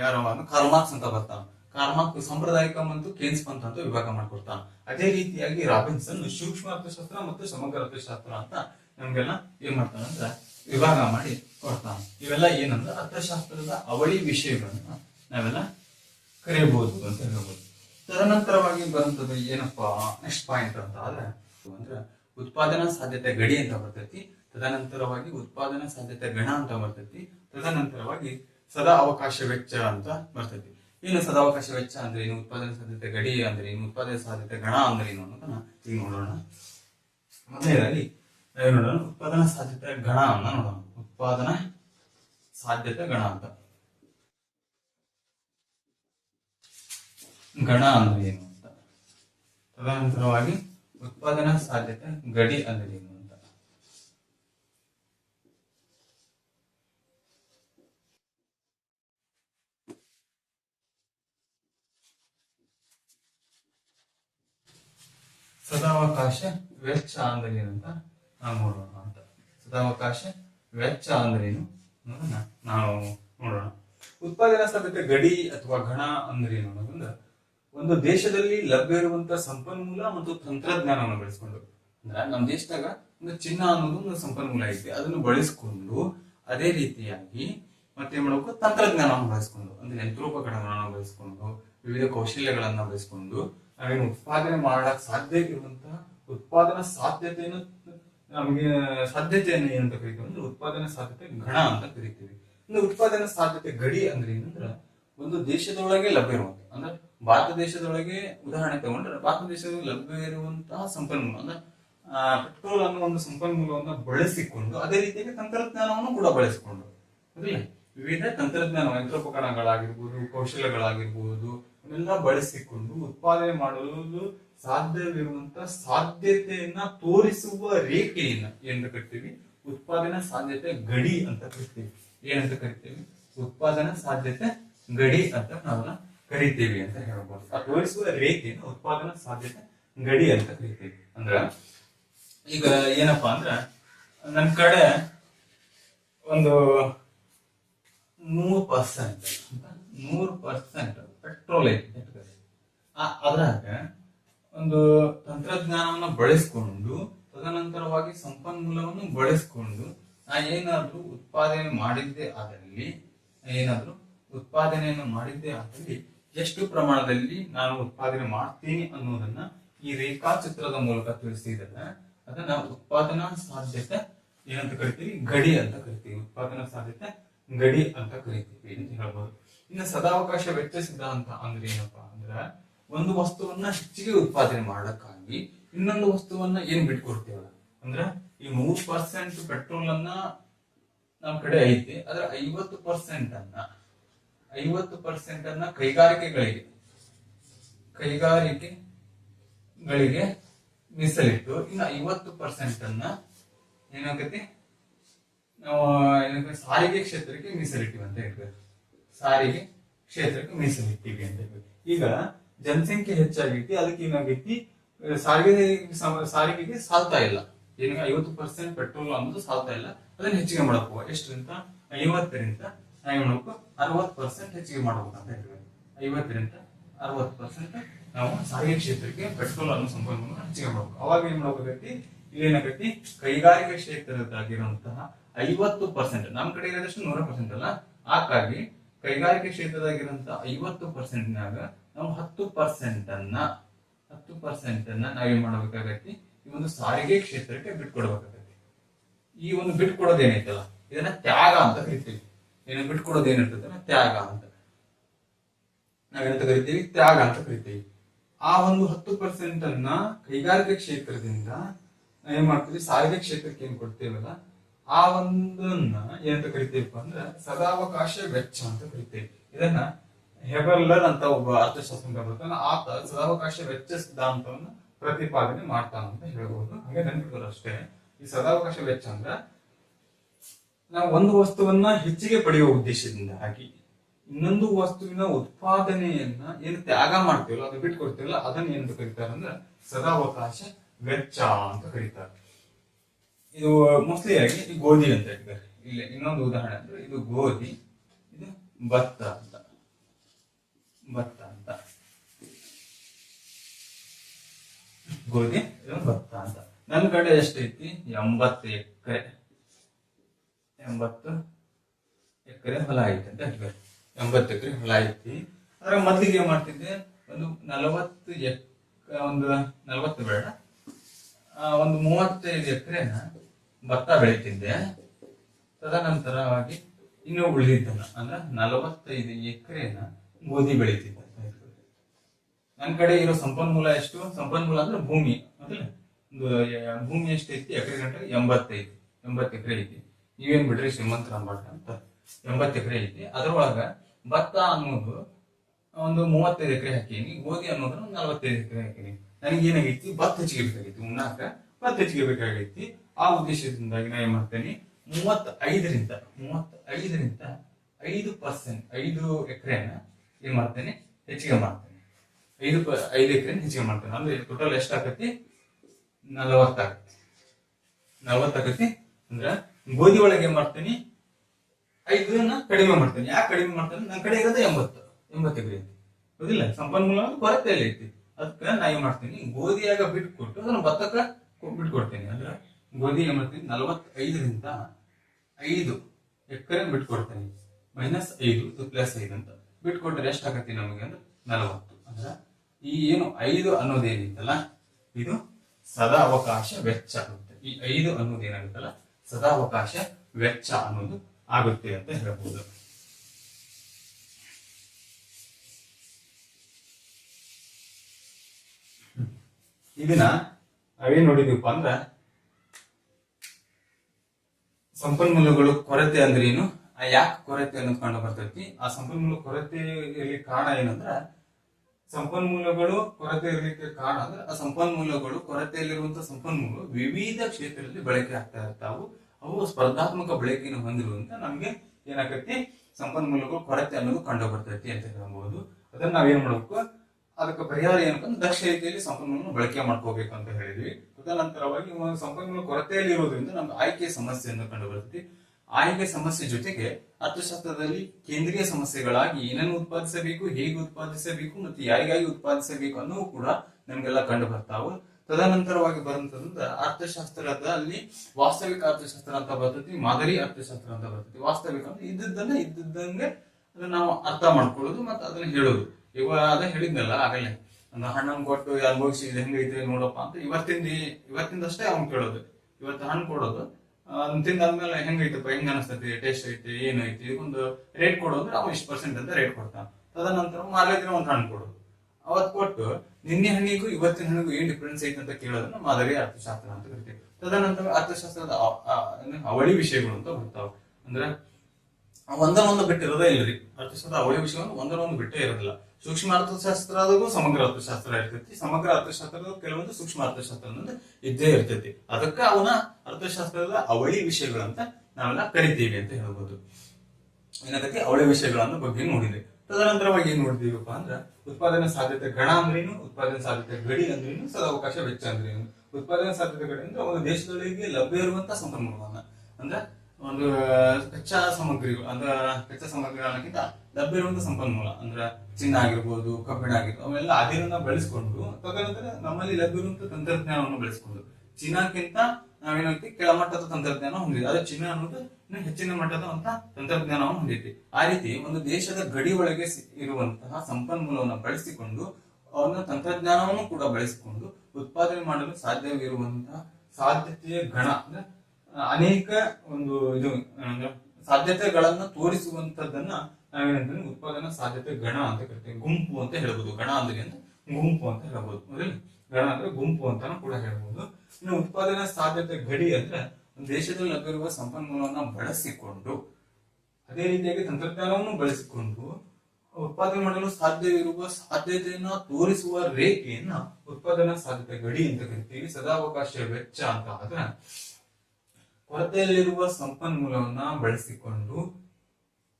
ಯಾರವ ಕಾರ್ಮಾರ್ಕ್ಸ್ ಅಂತ ಬರ್ತಾನ. ಕಾರ್ಮಾರ್ಕ್ ಸಾಂಪ್ರದಾಯಿಕ ಮತ್ತು ಕೇನ್ಸ್ ಪಂತ್ ಅಂತ ವಿಭಾಗ ಮಾಡ್ಕೊಡ್ತಾನ. ಅದೇ ರೀತಿಯಾಗಿ ರಾಬಿನ್ಸನ್ ಸೂಕ್ಷ್ಮ ಅರ್ಥಶಾಸ್ತ್ರ ಮತ್ತು ಸಮಗ್ರ ಅರ್ಥಶಾಸ್ತ್ರ ಅಂತ ನಮ್ಗೆಲ್ಲ ಏನ್ ಮಾಡ್ತಾನ ಅಂದ್ರೆ ವಿಭಾಗ ಮಾಡಿ ಕೊಡ್ತಾನ. ಇವೆಲ್ಲ ಏನಂದ್ರೆ ಅರ್ಥಶಾಸ್ತ್ರದ ಅವಳಿ ವಿಷಯಗಳನ್ನ ನಾವೆಲ್ಲ ಕರೆಯಬಹುದು ಅಂತ ಹೇಳ್ಬೋದು. ತದನಂತರವಾಗಿ ಬರುವಂತದ್ದು ಏನಪ್ಪಾ? ನೆಕ್ಸ್ಟ್ ಪಾಯಿಂಟ್ ಅಂತ ಆದ್ರೆ, ಅಂದ್ರೆ ಉತ್ಪಾದನಾ ಸಾಧ್ಯತೆ ಗಡಿ ಅಂತ ಬರ್ತೈತಿ, ತದನಂತರವಾಗಿ ಉತ್ಪಾದನಾ ಸಾಧ್ಯತೆ ಗಣ ಅಂತ ಬರ್ತೈತಿ, ತದನಂತರವಾಗಿ ಸದಾ ಅವಕಾಶ ವೆಚ್ಚ ಅಂತ ಬರ್ತೈತಿ. ಏನು ಸದಾವಕಾಶ ವೆಚ್ಚ ಅಂದ್ರೆ ಏನು? ಉತ್ಪಾದನಾ ಸಾಧ್ಯತೆ ಗಡಿ ಅಂದ್ರೆ ಏನು? ಉತ್ಪಾದನಾ ಸಾಧ್ಯತೆ ಗಣ ಅಂದ್ರೆ ಏನು ಅನ್ನೋದನ್ನ ಈಗ ನೋಡೋಣ. ಮೊದಲನೇದಾಗಿ ನೋಡೋಣ ಉತ್ಪಾದನಾ ಸಾಧ್ಯತೆ ಗಣ ಅನ್ನ ನೋಡೋಣ. ಉತ್ಪಾದನಾ ಸಾಧ್ಯತೆ ಗಣ ಅಂತ. ಗಣ ಅಂದ್ರೆ ಏನು ಅಂತ? ತದನಂತರವಾಗಿ ಉತ್ಪಾದನಾ ಸಾಧ್ಯತೆ ಗಡಿ ಅಂದ್ರೆ ಏನು ಅಂತ? ಸದಾವಕಾಶ ವೆಚ್ಚ ಅಂದ್ರೆ ಅಂತ ನಾವು ನೋಡೋಣ ಅಂತ. ಸದಾವಕಾಶ ವೆಚ್ಚ ಅಂದ್ರೆ ಏನು? ನಾವು ನೋಡೋಣ. ಉತ್ಪಾದನಾ ಸಾಧ್ಯತೆ ಗಡಿ ಅಥವಾ ಘನ ಅಂದ್ರೆ ಏನು ಅನ್ನೋದನ್ನ ಒಂದು ದೇಶದಲ್ಲಿ ಲಭ್ಯ ಇರುವಂತಹ ಸಂಪನ್ಮೂಲ ಮತ್ತು ತಂತ್ರಜ್ಞಾನವನ್ನು ಬೆಳೆಸ್ಕೊಂಡು. ಅಂದ್ರೆ ನಮ್ಮ ದೇಶದಾಗ ಒಂದು ಚಿನ್ನ ಅನ್ನೋದು ಒಂದು ಸಂಪನ್ಮೂಲ ಐತಿ. ಅದನ್ನು ಬಳಸಿಕೊಂಡು ಅದೇ ರೀತಿಯಾಗಿ ಮತ್ತೆ ಮಾಡಬೇಕು? ತಂತ್ರಜ್ಞಾನವನ್ನು ಬಳಸಿಕೊಂಡು ಅಂದ್ರೆ ಯಂತ್ರೋಪಕರಣಗಳನ್ನು ಬಳಸಿಕೊಂಡು, ವಿವಿಧ ಕೌಶಲ್ಯಗಳನ್ನ ಬಳಸಿಕೊಂಡು ನಾವೇನು ಉತ್ಪಾದನೆ ಮಾಡಕ್ ಸಾಧ್ಯ ಇರುವಂತಹ ಉತ್ಪಾದನಾ ಸಾಧ್ಯತೆಯನ್ನು, ನಮಗೆ ಸಾಧ್ಯತೆಯನ್ನು ಏನಂತ ಕರಿತೀವಿ ಅಂದ್ರೆ ಉತ್ಪಾದನಾ ಸಾಧ್ಯತೆ ಘಣ ಅಂತ ಕರಿತೀವಿ. ಅಂದ್ರೆ ಉತ್ಪಾದನಾ ಸಾಧ್ಯತೆ ಗಡಿ ಅಂದ್ರೆ ಏನಂದ್ರ ಒಂದು ದೇಶದೊಳಗೆ ಲಭ್ಯ ಇರುವಂತ. ಅಂದ್ರೆ ಭಾರತ ದೇಶದೊಳಗೆ ಉದಾಹರಣೆ ತಗೊಂಡ್ರೆ ಭಾರತ ದೇಶದಲ್ಲಿ ಲಭ್ಯ ಇರುವಂತಹ ಸಂಪನ್ಮೂಲ ಅಂದ್ರೆ ಪೆಟ್ರೋಲ್ ಅನ್ನೋ ಒಂದು ಸಂಪನ್ಮೂಲವನ್ನು ಬಳಸಿಕೊಂಡು ಅದೇ ರೀತಿಯಾಗಿ ತಂತ್ರಜ್ಞಾನವನ್ನು ಕೂಡ ಬಳಸಿಕೊಂಡು. ವಿವಿಧ ತಂತ್ರಜ್ಞಾನ, ಯಂತ್ರೋಪಕರಣಗಳಾಗಿರ್ಬೋದು ಕೌಶಲ್ಯಗಳಾಗಿರ್ಬೋದು ಇವೆಲ್ಲ ಬಳಸಿಕೊಂಡು ಉತ್ಪಾದನೆ ಮಾಡಲು ಸಾಧ್ಯವಿರುವಂತಹ ಸಾಧ್ಯತೆಯನ್ನ ತೋರಿಸುವ ರೇಖೆಯನ್ನ ಏನಂತ ಕರಿತೀವಿ? ಉತ್ಪಾದನಾ ಸಾಧ್ಯತೆ ಗಡಿ ಅಂತ ಕರಿತೀವಿ. ಏನಂತ ಕರಿತೀವಿ? ಉತ್ಪಾದನಾ ಸಾಧ್ಯತೆ ಗಡಿ ಅಂತ ನಾವನ್ನ ಕರಿತೀವಿ ಅಂತ ಹೇಳ್ಬೋದು. ಆ ತೋರಿಸುವ ರೇಖೆಯನ್ನು ಉತ್ಪಾದನಾ ಸಾಧ್ಯತೆ ಗಡಿ ಅಂತ ಕರಿತೀವಿ. ಅಂದ್ರ, ಈಗ ಏನಪ್ಪಾ ಅಂದ್ರ, ನನ್ ಕಡೆ ಒಂದು ನೂರು ಪರ್ಸೆಂಟ್ ನೂರು ಪರ್ಸೆಂಟ್ ಪೆಟ್ರೋಲ್ ಐತಿ ಅದ್ರಾಗ ಒಂದು ತಂತ್ರಜ್ಞಾನವನ್ನು ಬಳಸ್ಕೊಂಡು, ತದನಂತರವಾಗಿ ಸಂಪನ್ಮೂಲವನ್ನು ಬಳಸ್ಕೊಂಡು, ನಾ ಏನಾದ್ರೂ ಉತ್ಪಾದನೆ ಮಾಡಿದ್ದೆ ಆದಲ್ಲಿ, ಏನಾದ್ರೂ ಉತ್ಪಾದನೆಯನ್ನು ಮಾಡಿದ್ದೆ ಆದಲ್ಲಿ ಎಷ್ಟು ಪ್ರಮಾಣದಲ್ಲಿ ನಾನು ಉತ್ಪಾದನೆ ಮಾಡ್ತೀನಿ ಅನ್ನೋದನ್ನ ಈ ರೇಖಾಚಿತ್ರದ ಮೂಲಕ ತಿಳಿಸಿದನ್ನ ಅದನ್ನ ಉತ್ಪಾದನಾ ಸಾಧ್ಯತೆ ಏನಂತ ಕರಿತೀವಿ ಗಡಿ ಅಂತ ಕರಿತೀವಿ. ಉತ್ಪಾದನಾ ಸಾಧ್ಯತೆ ಗಡಿ ಅಂತ ಕರಿತೀವಿ ಅಂತ ಹೇಳ್ಬೋದು. ಇನ್ನು ಸದಾವಕಾಶ ವೆಚ್ಚ ಸಿದ್ಧಾಂತ ಅಂದ್ರೆ ಏನಪ್ಪಾ ಅಂದ್ರ ಒಂದು ವಸ್ತುವನ್ನ ಹೆಚ್ಚಿಗೆ ಉತ್ಪಾದನೆ ಮಾಡಕ್ಕಾಗಿ ಇನ್ನೊಂದು ವಸ್ತುವನ್ನ ಏನ್ ಬಿಟ್ಕೊಡ್ತೀವಲ್ಲ? ಅಂದ್ರ ಈ ಮೂರ್ ಪರ್ಸೆಂಟ್ ಪೆಟ್ರೋಲ್ ಅನ್ನ ನಮ್ ಕಡೆ ಐತಿ. ಅದ್ರ ಐವತ್ತು ಪರ್ಸೆಂಟ್ ಅನ್ನ ಐವತ್ತು ಪರ್ಸೆಂಟ್ ಅನ್ನ ಕೈಗಾರಿಕೆಗಳಿಗೆ ಕೈಗಾರಿಕೆಗಳಿಗೆ ಮೀಸಲಿಟ್ಟು, ಇನ್ನು ಐವತ್ತು ಪರ್ಸೆಂಟ್ ಅನ್ನ ಏನಾಗತ್ತೆ? ನಾವು ಏನಂದ್ರೆ ಸಾರಿಗೆ ಕ್ಷೇತ್ರಕ್ಕೆ ಮೀಸಲಿಟ್ಟಿವಿ ಅಂತ ಹೇಳ್ಬೇಕು ಸಾರಿಗೆ ಕ್ಷೇತ್ರಕ್ಕೆ ಮೀಸಲಿಟ್ಟಿವಿ ಅಂತ ಹೇಳ್ಬೇಕು ಈಗ ಜನಸಂಖ್ಯೆ ಹೆಚ್ಚಾಗೈತಿ ಅದಕ್ಕೆ ಏನಾಗೈತಿ? ಸಾರಿಗೆ, ಸಾರಿಗೆಗೆ ಸಾಲ್ತಾ ಇಲ್ಲ. ಏನಾಗ ಐವತ್ತು ಪರ್ಸೆಂಟ್ ಪೆಟ್ರೋಲ್ ಅನ್ನೋದು ಸಾಲ್ತಾ ಇಲ್ಲ. ಅದನ್ನ ಹೆಚ್ಚಿಗೆ ಮಾಡಪ್ಪ ಎಷ್ಟು ಅಂತ ಐವತ್ತರಿಂದ ನಾವು ಏನ್ ಮಾಡ್ಬೇಕು? ಅರವತ್ತು ಪರ್ಸೆಂಟ್ ಹೆಚ್ಚಿಗೆ ಮಾಡ್ಬೇಕು ಅಂತ ಹೇಳ್ಬೇಕು ಐವತ್ತರಿಂದ ಅರವತ್ತು ಪರ್ಸೆಂಟ್ ನಾವು ಸಾರಿಗೆ ಕ್ಷೇತ್ರಕ್ಕೆ ಪೆಟ್ರೋಲ್ ಅನ್ನೋ ಸಂಪನ್ಮೂಲ ಹೆಚ್ಚಿಗೆ ಮಾಡ್ಬೇಕು. ಅವಾಗ ಏನ್ ಮಾಡ್ಬೇಕಾಗೈತಿ ಇಲ್ಲೇನಾಗೈತಿ ಕೈಗಾರಿಕಾ ಕ್ಷೇತ್ರದಾಗಿರುವಂತಹ ಐವತ್ತು ಪರ್ಸೆಂಟ್ ನಮ್ ಕಡೆ ಇರೋದಷ್ಟು ನೂರ ಪರ್ಸೆಂಟ್ ಅಲ್ಲ, ಹಾಗಾಗಿ ಕೈಗಾರಿಕೆ ಕ್ಷೇತ್ರದಾಗಿರುವಂತಹ ಐವತ್ತು ಪರ್ಸೆಂಟ್ನಾಗ ನಾವು ಹತ್ತು ಪರ್ಸೆಂಟ್ ಅನ್ನ, ಹತ್ತು ಪರ್ಸೆಂಟ್ ಅನ್ನ ನಾವೇನ್ ಮಾಡ್ಬೇಕಾಗೈತಿ ಈ ಒಂದು ಸಾರಿಗೆ ಕ್ಷೇತ್ರಕ್ಕೆ ಬಿಟ್ಕೊಡ್ಬೇಕಾಗತ್ತೆ ಈ ಒಂದು ಬಿಟ್ಕೊಡೋದೇನೈತಲ್ಲ? ಇದನ್ನ ತ್ಯಾಗ ಅಂತ ಕರಿತೀವಿ. ಏನು ಬಿಟ್ಕೊಡೋದು ಏನಿರ್ತದಲ್ಲ ತ್ಯಾಗ ಅಂತ. ನಾವೇನಂತ ಕರಿತೀವಿ? ತ್ಯಾಗ ಅಂತ ಕರಿತೀವಿ. ಆ ಒಂದು ಹತ್ತು ಪರ್ಸೆಂಟ್ ಅನ್ನ ಕೈಗಾರಿಕೆ ಕ್ಷೇತ್ರದಿಂದ ಏನ್ ಮಾಡ್ತೀವಿ? ಸಾರಿಗೆ ಕ್ಷೇತ್ರಕ್ಕೆ ಏನ್ ಕೊಡ್ತೇವಲ್ಲ, ಆ ಒಂದನ್ನ ಏನಂತ ಕರಿತೀವಪ್ಪ ಅಂದ್ರೆ ಸದಾವಕಾಶ ವೆಚ್ಚ ಅಂತ ಕರಿತೀವಿ. ಇದನ್ನ ಹೆಬಲ್ಲರ್ ಅಂತ ಒಬ್ಬ ಅರ್ಥಶಾಸ್ತ್ರ ಬರ್ತಾನೆ, ಆತ ಸದಾವಕಾಶ ವೆಚ್ಚ ಸಿದ್ಧಾಂತವನ್ನು ಪ್ರತಿಪಾದನೆ ಮಾಡ್ತಾನಂತ ಹೇಳ್ಬೋದು. ಹಾಗೆ ನೆನಪಿದ್ರು ಅಷ್ಟೇ. ಈ ಸದಾವಕಾಶ ವೆಚ್ಚ ಅಂದ್ರ ನಾವು ಒಂದು ವಸ್ತುವನ್ನ ಹೆಚ್ಚಿಗೆ ಪಡೆಯುವ ಉದ್ದೇಶದಿಂದ ಹಾಕಿ ಇನ್ನೊಂದು ವಸ್ತುವಿನ ಉತ್ಪಾದನೆಯನ್ನ ಏನು ತ್ಯಾಗ ಮಾಡ್ತೀವಲ್ಲ, ಅದು ಬಿಟ್ಕೊಡ್ತೀವಲ್ಲ, ಅದನ್ನ ಏನಂತ ಕರೀತಾರೆ ಅಂದ್ರೆ ಸದಾವಕಾಶ ವೆಚ್ಚ ಅಂತ ಕರೀತಾರೆ. ಇದು ಮೋಸ್ಟ್ಲಿ ಆಗಿ ಗೋಧಿ ಅಂತ ಹೇಳ್ತಾರೆ. ಇಲ್ಲಿ ಇನ್ನೊಂದು ಉದಾಹರಣೆ ಅಂದ್ರೆ ಇದು ಗೋಧಿ, ಇದು ಭತ್ತ ಅಂತ. ಭತ್ತ ಅಂತ. ಗೋಧಿ ಭತ್ತ ಅಂತ. ನನ್ನ ಕಡೆ ಎಷ್ಟೈತಿ ಎಂಬತ್ತು ಎಕರೆ. ಎಂಬತ್ತು ಎಕರೆ ಹೊಲ ಐತೆ ಅಂತ ಹೇಳ್ಬೇಕು ಎಂಬತ್ತು ಎಕರೆ ಹೊಲ ಐತಿ. ಅದ್ರ ಮೊದ್ಲಿಗೆ ಏನ್ ಮಾಡ್ತಿದ್ದೆ? ಒಂದು ನಲವತ್ತು ಎಕ್, ಒಂದು ನಲವತ್ತು ಬೇಡ. ಒಂದು ಮೂವತ್ತೈದು ಎಕರೆನ ಭತ್ತ ಬೆಳಿತಿದ್ದೆ. ತದನಂತರವಾಗಿ ಇನ್ನು ಉಳಿದಿದ್ದನ್ನ ಅಂದ್ರೆ ನಲವತ್ತೈದು ಎಕರೆನ ಗೋಧಿ ಬೆಳಿತಿದ್ದೆ ನನ್ನ ಕಡೆ ಇರೋ ಸಂಪನ್ಮೂಲ ಎಷ್ಟು? ಸಂಪನ್ಮೂಲ ಅಂದ್ರೆ ಭೂಮಿ. ಅಂದ್ರೆ ಭೂಮಿ ಎಷ್ಟೈತಿ? ಎಕರೆ ಗಂಟೆ ಎಂಬತ್ತೈದು. ಎಂಬತ್ತು ಎಕರೆ ಐತಿ. ನೀವೇನ್ ಬಿಡ್ರಿ ಶ್ರೀಮಂತರ ರಾಮಭಟ್ ಅಂತ ಎಂಬತ್ತು ಎಕರೆ ಐತಿ. ಅದ್ರೊಳಗ ಭತ್ತ ಅನ್ನೋದು ಒಂದು ಮೂವತ್ತೈದು ಎಕರೆ ಹಾಕೀನಿ, ಗೋಧಿ ಅನ್ನೋದನ್ನ ಒಂದು ನಲವತ್ತೈದು ಎಕರೆ ಹಾಕೀನಿ. ನನಗೆ ಏನಾಗೈತಿ, ಭತ್ತ ಹೆಚ್ಚಿಗೆ ಬೇಕಾಗೈತಿ, ಉಣ್ಣಾಕ ಭತ್ತ ಹೆಚ್ಚಿಗೆ ಬೇಕಾಗೈತಿ. ಆ ಉದ್ದೇಶದಿಂದಾಗಿ ನಾ ಏನ್ ಮಾಡ್ತೇನೆ, ಮೂವತ್ತೈದರಿಂದ ಮೂವತ್ತೈದರಿಂದ ಐದು ಪರ್ಸೆಂಟ್ ಐದು ಎಕರೆನ ಏನ್ ಮಾಡ್ತೇನೆ, ಹೆಚ್ಚಿಗೆ ಮಾಡ್ತೇನೆ. ಐದು ಐದು ಎಕರೆ ಹೆಚ್ಚಿಗೆ ಮಾಡ್ತೇನೆ. ಅಂದ್ರೆ ಟೋಟಲ್ ಎಷ್ಟಾಗತ್ತಿ ನಲವತ್ತಾಗತ್ತೆ ನಲವತ್ತಾಗತಿ ಅಂದ್ರ ಗೋಧಿ ಒಳಗೆ ಏನ್ ಮಾಡ್ತೀನಿ. ಐದನ್ನ ಕಡಿಮೆ ಮಾಡ್ತೇನೆ. ಯಾಕೆ ಕಡಿಮೆ ಮಾಡ್ತೇನೆ? ನನ್ನ ಕಡೆ ಇರೋದು ಎಂಬತ್ತು. ಎಂಬತ್ತು ಎಕರೆ ಐತಿ ಹೌದಿಲ್ಲ ಸಂಪನ್ಮೂಲ ಕೊರತೆಯಲ್ಲಿ ಐತಿ ಅದಕ್ಕೆ ನಾ ಏನ್ ಮಾಡ್ತೀನಿ? ಗೋಧಿಯಾಗ ಬಿಟ್ಕೊಟ್ಟು ಅದನ್ನ ಭತ್ತಕ್ಕ ಬಿಟ್ಕೊಡ್ತೇನೆ. ಅಂದ್ರೆ ಗೋಧಿ ಏನ್ ಮಾಡ್ತೀನಿ? ನಲವತ್ತೈದರಿಂದ ಐದು ಎಕರೆ ಬಿಟ್ಕೊಡ್ತೇನೆ. ಮೈನಸ್ ಐದು ಪ್ಲಸ್ ಐದು ಅಂತ. ಬಿಟ್ಕೊಟ್ರೆ ಎಷ್ಟಾಗತ್ತೆ ನಮಗೆ? ಅಂದ್ರೆ ನಲವತ್ತು. ಅಂದ್ರೆ ಈ ಏನು ಐದು ಅನ್ನೋದೇನಿತ್ತಲ್ಲ, ಇದು ಸದಾ ಅವಕಾಶ ವೆಚ್ಚ ಆಗುತ್ತೆ. ಈ ಐದು ಅನ್ನೋದು ಏನಾಗುತ್ತಲ್ಲ ಸದಾ ಅವಕಾಶ ವೆಚ್ಚ ಅನ್ನೋದು ಆಗುತ್ತೆ ಅಂತ ಹೇಳಬಹುದು ಇದನ್ನ ನಾವೇನ್ ನೋಡಿದೀವಪ್ಪ ಅಂದ್ರ ಸಂಪನ್ಮೂಲಗಳು ಕೊರತೆ ಅಂದ್ರೆ ಏನು? ಯಾಕೆ ಕೊರತೆ ಅನ್ನೋದು ಕಂಡು ಬರ್ತೈತಿ? ಆ ಸಂಪನ್ಮೂಲ ಕೊರತೆ ಕಾರಣ ಏನಂದ್ರ ಸಂಪನ್ಮೂಲಗಳು ಕೊರತೆ ಇರಲಿಕ್ಕೆ ಕಾರಣ ಅಂದ್ರೆ ಆ ಸಂಪನ್ಮೂಲಗಳು ಕೊರತೆಯಲ್ಲಿರುವಂತಹ ಸಂಪನ್ಮೂಲ ವಿವಿಧ ಕ್ಷೇತ್ರದಲ್ಲಿ ಬಳಕೆ ಆಗ್ತಾ ಇರ್ತಾವು. ಅವು ಸ್ಪರ್ಧಾತ್ಮಕ ಬಳಕೆಯನ್ನು ಹೊಂದಿರುವಂತ ನಮ್ಗೆ ಏನಾಗತ್ತೆ? ಸಂಪನ್ಮೂಲಗಳು ಕೊರತೆ ಅನ್ನೋದು ಕಂಡು ಬರ್ತೈತಿ ಅಂತ ಹೇಳ್ಬಹುದು ಅದನ್ನ ನಾವೇನ್ ಮಾಡಬೇಕು? ಅದಕ್ಕೆ ಪರಿಹಾರ ಏನಪ್ಪ ಅಂದ್ರೆ ದಕ್ಷ ರೀತಿಯಲ್ಲಿ ಸಂಪನ್ಮೂಲ ಬಳಕೆ ಮಾಡ್ಕೋಬೇಕು ಅಂತ ಹೇಳಿದ್ವಿ. ತದನಂತರವಾಗಿ ಸಂಪನ್ಮೂಲ ಕೊರತೆಯಲ್ಲಿ ಇರೋದ್ರಿಂದ ನಮ್ಗೆ ಆಯ್ಕೆ ಸಮಸ್ಯೆಯನ್ನು ಕಂಡು ಬರ್ತೈತಿ ಆಯ್ಕೆ ಸಮಸ್ಯೆ ಜೊತೆಗೆ ಅರ್ಥಶಾಸ್ತ್ರದಲ್ಲಿ ಕೇಂದ್ರೀಯ ಸಮಸ್ಯೆಗಳಾಗಿ ಏನನ್ನು ಉತ್ಪಾದಿಸಬೇಕು, ಹೇಗೆ ಉತ್ಪಾದಿಸಬೇಕು ಮತ್ತು ಯಾರಿಗಾಗಿ ಉತ್ಪಾದಿಸಬೇಕು ಅನ್ನೋ ಕೂಡ ನಮಗೆಲ್ಲ ಕಂಡು ಬರ್ತಾವು. ತದನಂತರವಾಗಿ ಅರ್ಥಶಾಸ್ತ್ರದ ಅರ್ಥಶಾಸ್ತ್ರದಲ್ಲಿ ವಾಸ್ತವಿಕ ಅರ್ಥಶಾಸ್ತ್ರ ಅಂತ ಬರ್ತೈತಿ, ಮಾದರಿ ಅರ್ಥಶಾಸ್ತ್ರ ಅಂತ ಬರ್ತೈತಿ. ವಾಸ್ತವಿಕ ಅಂದ್ರೆ ಇದ್ದದ್ದನ್ನ, ಇದ್ದದ್ದಂಗೆ ಅದನ್ನ ನಾವು ಅರ್ಥ ಮಾಡ್ಕೊಳ್ಳೋದು ಮತ್ತೆ ಅದನ್ನ ಹೇಳೋದು. ಇವಾಗ ಅದ ಹೇಳಿದ್ನಲ್ಲ ಆಗಲೇ. ಹಣ್ಣನ್ನು ಕೊಟ್ಟು ಅನುಭವಿಸಿ ಹೆಂಗೈತೆ ನೋಡಪ್ಪ ಅಂತ ಇವತ್ತಿಂದ, ಇವತ್ತಿಂದಷ್ಟೇ ಅವ್ನು ಕೇಳೋದು. ಇವತ್ತು ಹಣ್ಣು ಕೊಡೋದು. ತಿಂದಾದ್ಮೇಲೆ ಹೆಂಗೈತಪ್ಪ, ಹೆಂಗ ಅನಿಸ್ತೈತಿ ಟೇಸ್ಟ್ ಐತಿ, ಏನೈತಿ ಒಂದು ರೇಟ್ ಕೊಡೋದ್ರೆ ಅವ್ ಇಷ್ಟು ಪರ್ಸೆಂಟ್ ಅಂತ ರೇಟ್ ಕೊಡ್ತಾನ. ತದನಂತರ ಮಾರನೇ ದಿನ ಒಂದು ಹಣ್ಣು ಕೊಡು. ಅವತ್ ಕೊಟ್ಟು ನಿನ್ನೆ ಹಣ್ಣಿಗೂ ಇವತ್ತಿನ ಹಣ್ಣಿಗೂ ಏನ್ ಡಿಫ್ರೆನ್ಸ್ ಐತೆ ಅಂತ ಕೇಳೋದನ್ನ ಮಾದರಿ ಅರ್ಥಶಾಸ್ತ್ರ ಅಂತ ಕರಿತೀವಿ. ತದನಂತರ ಅರ್ಥಶಾಸ್ತ್ರದ ಅವಳಿ ವಿಷಯಗಳು ಅಂತ ಬರ್ತಾವ. ಅಂದ್ರೆ ಒಂದನ್ನೊಂದು ಬಿಟ್ಟಿರೋದೇ ಇಲ್ಲರಿ ಅರ್ಥಶಾಸ್ತ್ರದ ಅವಳಿ ವಿಷಯವನ್ನು ಒಂದನ್ನೊಂದು ಬಿಟ್ಟೇ ಇರೋದಿಲ್ಲ. ಸೂಕ್ಷ್ಮ ಅರ್ಥಶಾಸ್ತ್ರದಾಗೂ ಸಮಗ್ರ ಅರ್ಥಶಾಸ್ತ್ರ ಇರ್ತೈತಿ. ಸಮಗ್ರ ಅರ್ಥಶಾಸ್ತ್ರದ ಕೆಲವೊಂದು ಸೂಕ್ಷ್ಮ ಅರ್ಥಶಾಸ್ತ್ರ ಇದ್ದೇ ಇರ್ತೈತಿ. ಅದಕ್ಕೆ ಅವನ ಅರ್ಥಶಾಸ್ತ್ರದ ಅವಳಿ ವಿಷಯಗಳಂತ ನಾವೆಲ್ಲ ಕರಿತೀವಿ ಅಂತ ಹೇಳ್ಬೋದು. ಏನಾಗತ್ತೆ ಅವಳಿ ವಿಷಯಗಳನ್ನ ಬಗ್ಗೆ ನೋಡಿದೆ. ತದನಂತರವಾಗಿ ಏನ್ ನೋಡಿದೀವಪ್ಪ ಅಂದ್ರ, ಉತ್ಪಾದನಾ ಸಾಧ್ಯತೆ ಗಣ ಅಂದ್ರೇನು, ಉತ್ಪಾದನಾ ಸಾಧ್ಯತೆ ಗಡಿ ಅಂದ್ರೇನು, ಸದಾವಕಾಶ ವೆಚ್ಚ ಅಂದ್ರೇನು. ಉತ್ಪಾದನಾ ಸಾಧ್ಯತೆ ಗಡಿ ಅಂದ್ರೆ ಒಂದು ದೇಶದೊಳಗೆ ಲಭ್ಯ ಇರುವಂತ ಸಂಪನ್ಮೂಲವನ್ನ. ಅಂದ್ರೆ ಒಂದು ಕಚ್ಚಾ ಸಾಮಗ್ರಿಗಳು, ಅಂದ್ರ, ಕಚ್ಚಾ ಸಾಮಗ್ರಿಗಳಕ್ಕಿಂತ ಲಭ್ಯ ಸಂಪನ್ಮೂಲ, ಅಂದ್ರ, ಚಿನ್ನ ಆಗಿರ್ಬೋದು, ಕಬ್ಬಿಣ ಆಗಿರ್ಬೋದು, ಅವೆಲ್ಲ ಅದಿರನ್ನ ಬಳಸಿಕೊಂಡು, ತದನಂತರ ನಮ್ಮಲ್ಲಿ ಲಭ್ಯವಿರುವಂತ ತಂತ್ರಜ್ಞಾನವನ್ನು ಬಳಸಿಕೊಂಡು, ಚಿನ್ನಕ್ಕಿಂತ ನಾವೇನಾಗ್ತಿ ಕೆಳಮಟ್ಟದ ತಂತ್ರಜ್ಞಾನ ಹೊಂದಿದೆ ಅದೇ ಚೀನಾ ಅನ್ನೋದು ಇನ್ನು ಹೆಚ್ಚಿನ ಮಟ್ಟದ ಅಂತ ತಂತ್ರಜ್ಞಾನವನ್ನು ಹೊಂದಿದೆ ಆ ರೀತಿ ಒಂದು ದೇಶದ ಗಡಿ ಒಳಗೆ ಇರುವಂತಹ ಸಂಪನ್ಮೂಲವನ್ನು ಬಳಸಿಕೊಂಡು ಅವನ ತಂತ್ರಜ್ಞಾನವನ್ನು ಕೂಡ ಬಳಸಿಕೊಂಡು, ಉತ್ಪಾದನೆ ಮಾಡಲು ಸಾಧ್ಯವಿರುವಂತಹ ಸಾಧ್ಯತೆಯ ಗಣ, ಅಂದ್ರೆ ಅನೇಕ ಒಂದು ಇದು ಸಾಧ್ಯತೆಗಳನ್ನ ತೋರಿಸುವಂತದ್ದನ್ನ ನಾವೇನಂದ್ರೆ ಉತ್ಪಾದನಾ ಸಾಧ್ಯತೆ ಗಣ ಅಂತ ಕರಿತೀವಿ. ಗುಂಪು ಅಂತ ಹೇಳ್ಬೋದು. ಗಣ ಅಂದ್ರೆ ಅಂದ್ರೆ ಗುಂಪು ಅಂತ ಹೇಳ್ಬೋದು. ಗಣ ಅಂದ್ರೆ ಗುಂಪು ಅಂತಾನು ಕೂಡ ಹೇಳ್ಬೋದು. ಇನ್ನು ಉತ್ಪಾದನಾ ಸಾಧ್ಯತೆ ಗಡಿ ಅಂದ್ರೆ ದೇಶದಲ್ಲಿ ಲಭ್ಯವಿರುವ ಸಂಪನ್ಮೂಲವನ್ನ ಬಳಸಿಕೊಂಡು, ಅದೇ ರೀತಿಯಾಗಿ ತಂತ್ರಜ್ಞಾನವನ್ನು ಬಳಸಿಕೊಂಡು, ಉತ್ಪಾದನೆ ಮಾಡಲು ಸಾಧ್ಯವಿರುವ ಸಾಧ್ಯತೆಯನ್ನ ತೋರಿಸುವ ರೇಖೆಯನ್ನ ಉತ್ಪಾದನಾ ಸಾಧ್ಯತೆ ಗಡಿ ಅಂತ ಕರಿತೀವಿ. ಸದಾವಕಾಶ ವೆಚ್ಚ ಅಂತ ಆದ್ರೆ ಕೊರತೆಯಲ್ಲಿರುವ ಸಂಪನ್ಮೂಲವನ್ನ ಬಳಸಿಕೊಂಡು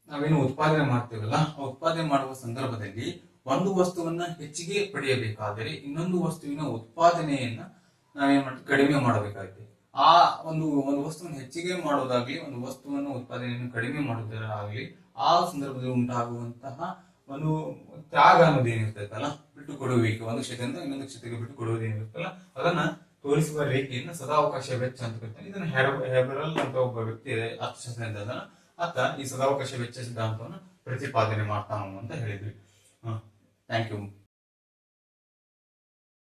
ನಾವೇನು ಉತ್ಪಾದನೆ ಮಾಡ್ತೇವಲ್ಲ, ಆ ಉತ್ಪಾದನೆ ಮಾಡುವ ಸಂದರ್ಭದಲ್ಲಿ ಒಂದು ವಸ್ತುವನ್ನ ಹೆಚ್ಚಿಗೆ ಪಡೆಯಬೇಕಾದರೆ ಇನ್ನೊಂದು ವಸ್ತುವಿನ ಉತ್ಪಾದನೆಯನ್ನ ನಾವೇನ್ ಮಾಡ, ಕಡಿಮೆ ಮಾಡಬೇಕಾಗುತ್ತೆ. ಆ ಒಂದು ಒಂದು ವಸ್ತುವನ್ನು ಹೆಚ್ಚಿಗೆ ಮಾಡೋದಾಗ್ಲಿ, ಒಂದು ವಸ್ತುವನ್ನು ಉತ್ಪಾದನೆಯನ್ನು ಕಡಿಮೆ ಮಾಡೋದಾಗ್ಲಿ, ಆ ಸಂದರ್ಭದಲ್ಲಿ ಉಂಟಾಗುವಂತಹ ಒಂದು ತ್ಯಾಗ ಅನ್ನೋದೇನಿರ್ತೈತಲ್ಲ ಬಿಟ್ಟು ಕೊಡುವಿಕೆ ಒಂದು ಕ್ಷೇತ್ರದಿಂದ ಇನ್ನೊಂದು ಕ್ಷೇತ್ರಕ್ಕೆ ಬಿಟ್ಟು ಕೊಡುವುದೇನಿರುತ್ತಲ್ಲ ಅದನ್ನ ತೋರಿಸುವ ರೇಖೆಯನ್ನು ಸದಾವಕಾಶ ವೆಚ್ಚ ಅಂತ ಇದನ್ನು ಇದನ್ನ ಹೆಬರಲ್ ಅಂತ ಒಬ್ಬ ವ್ಯಕ್ತಿ ಅರ್ಥಶಾಸ್ತ್ರ ಅತ್ತ ಆತ ಈ ಸದಾವಕಾಶ ವೆಚ್ಚ ಸಿದ್ಧಾಂತವನ್ನು ಪ್ರತಿಪಾದನೆ ಮಾಡ್ತಾನು ಅಂತ ಹೇಳಿದ್ವಿ. Thank you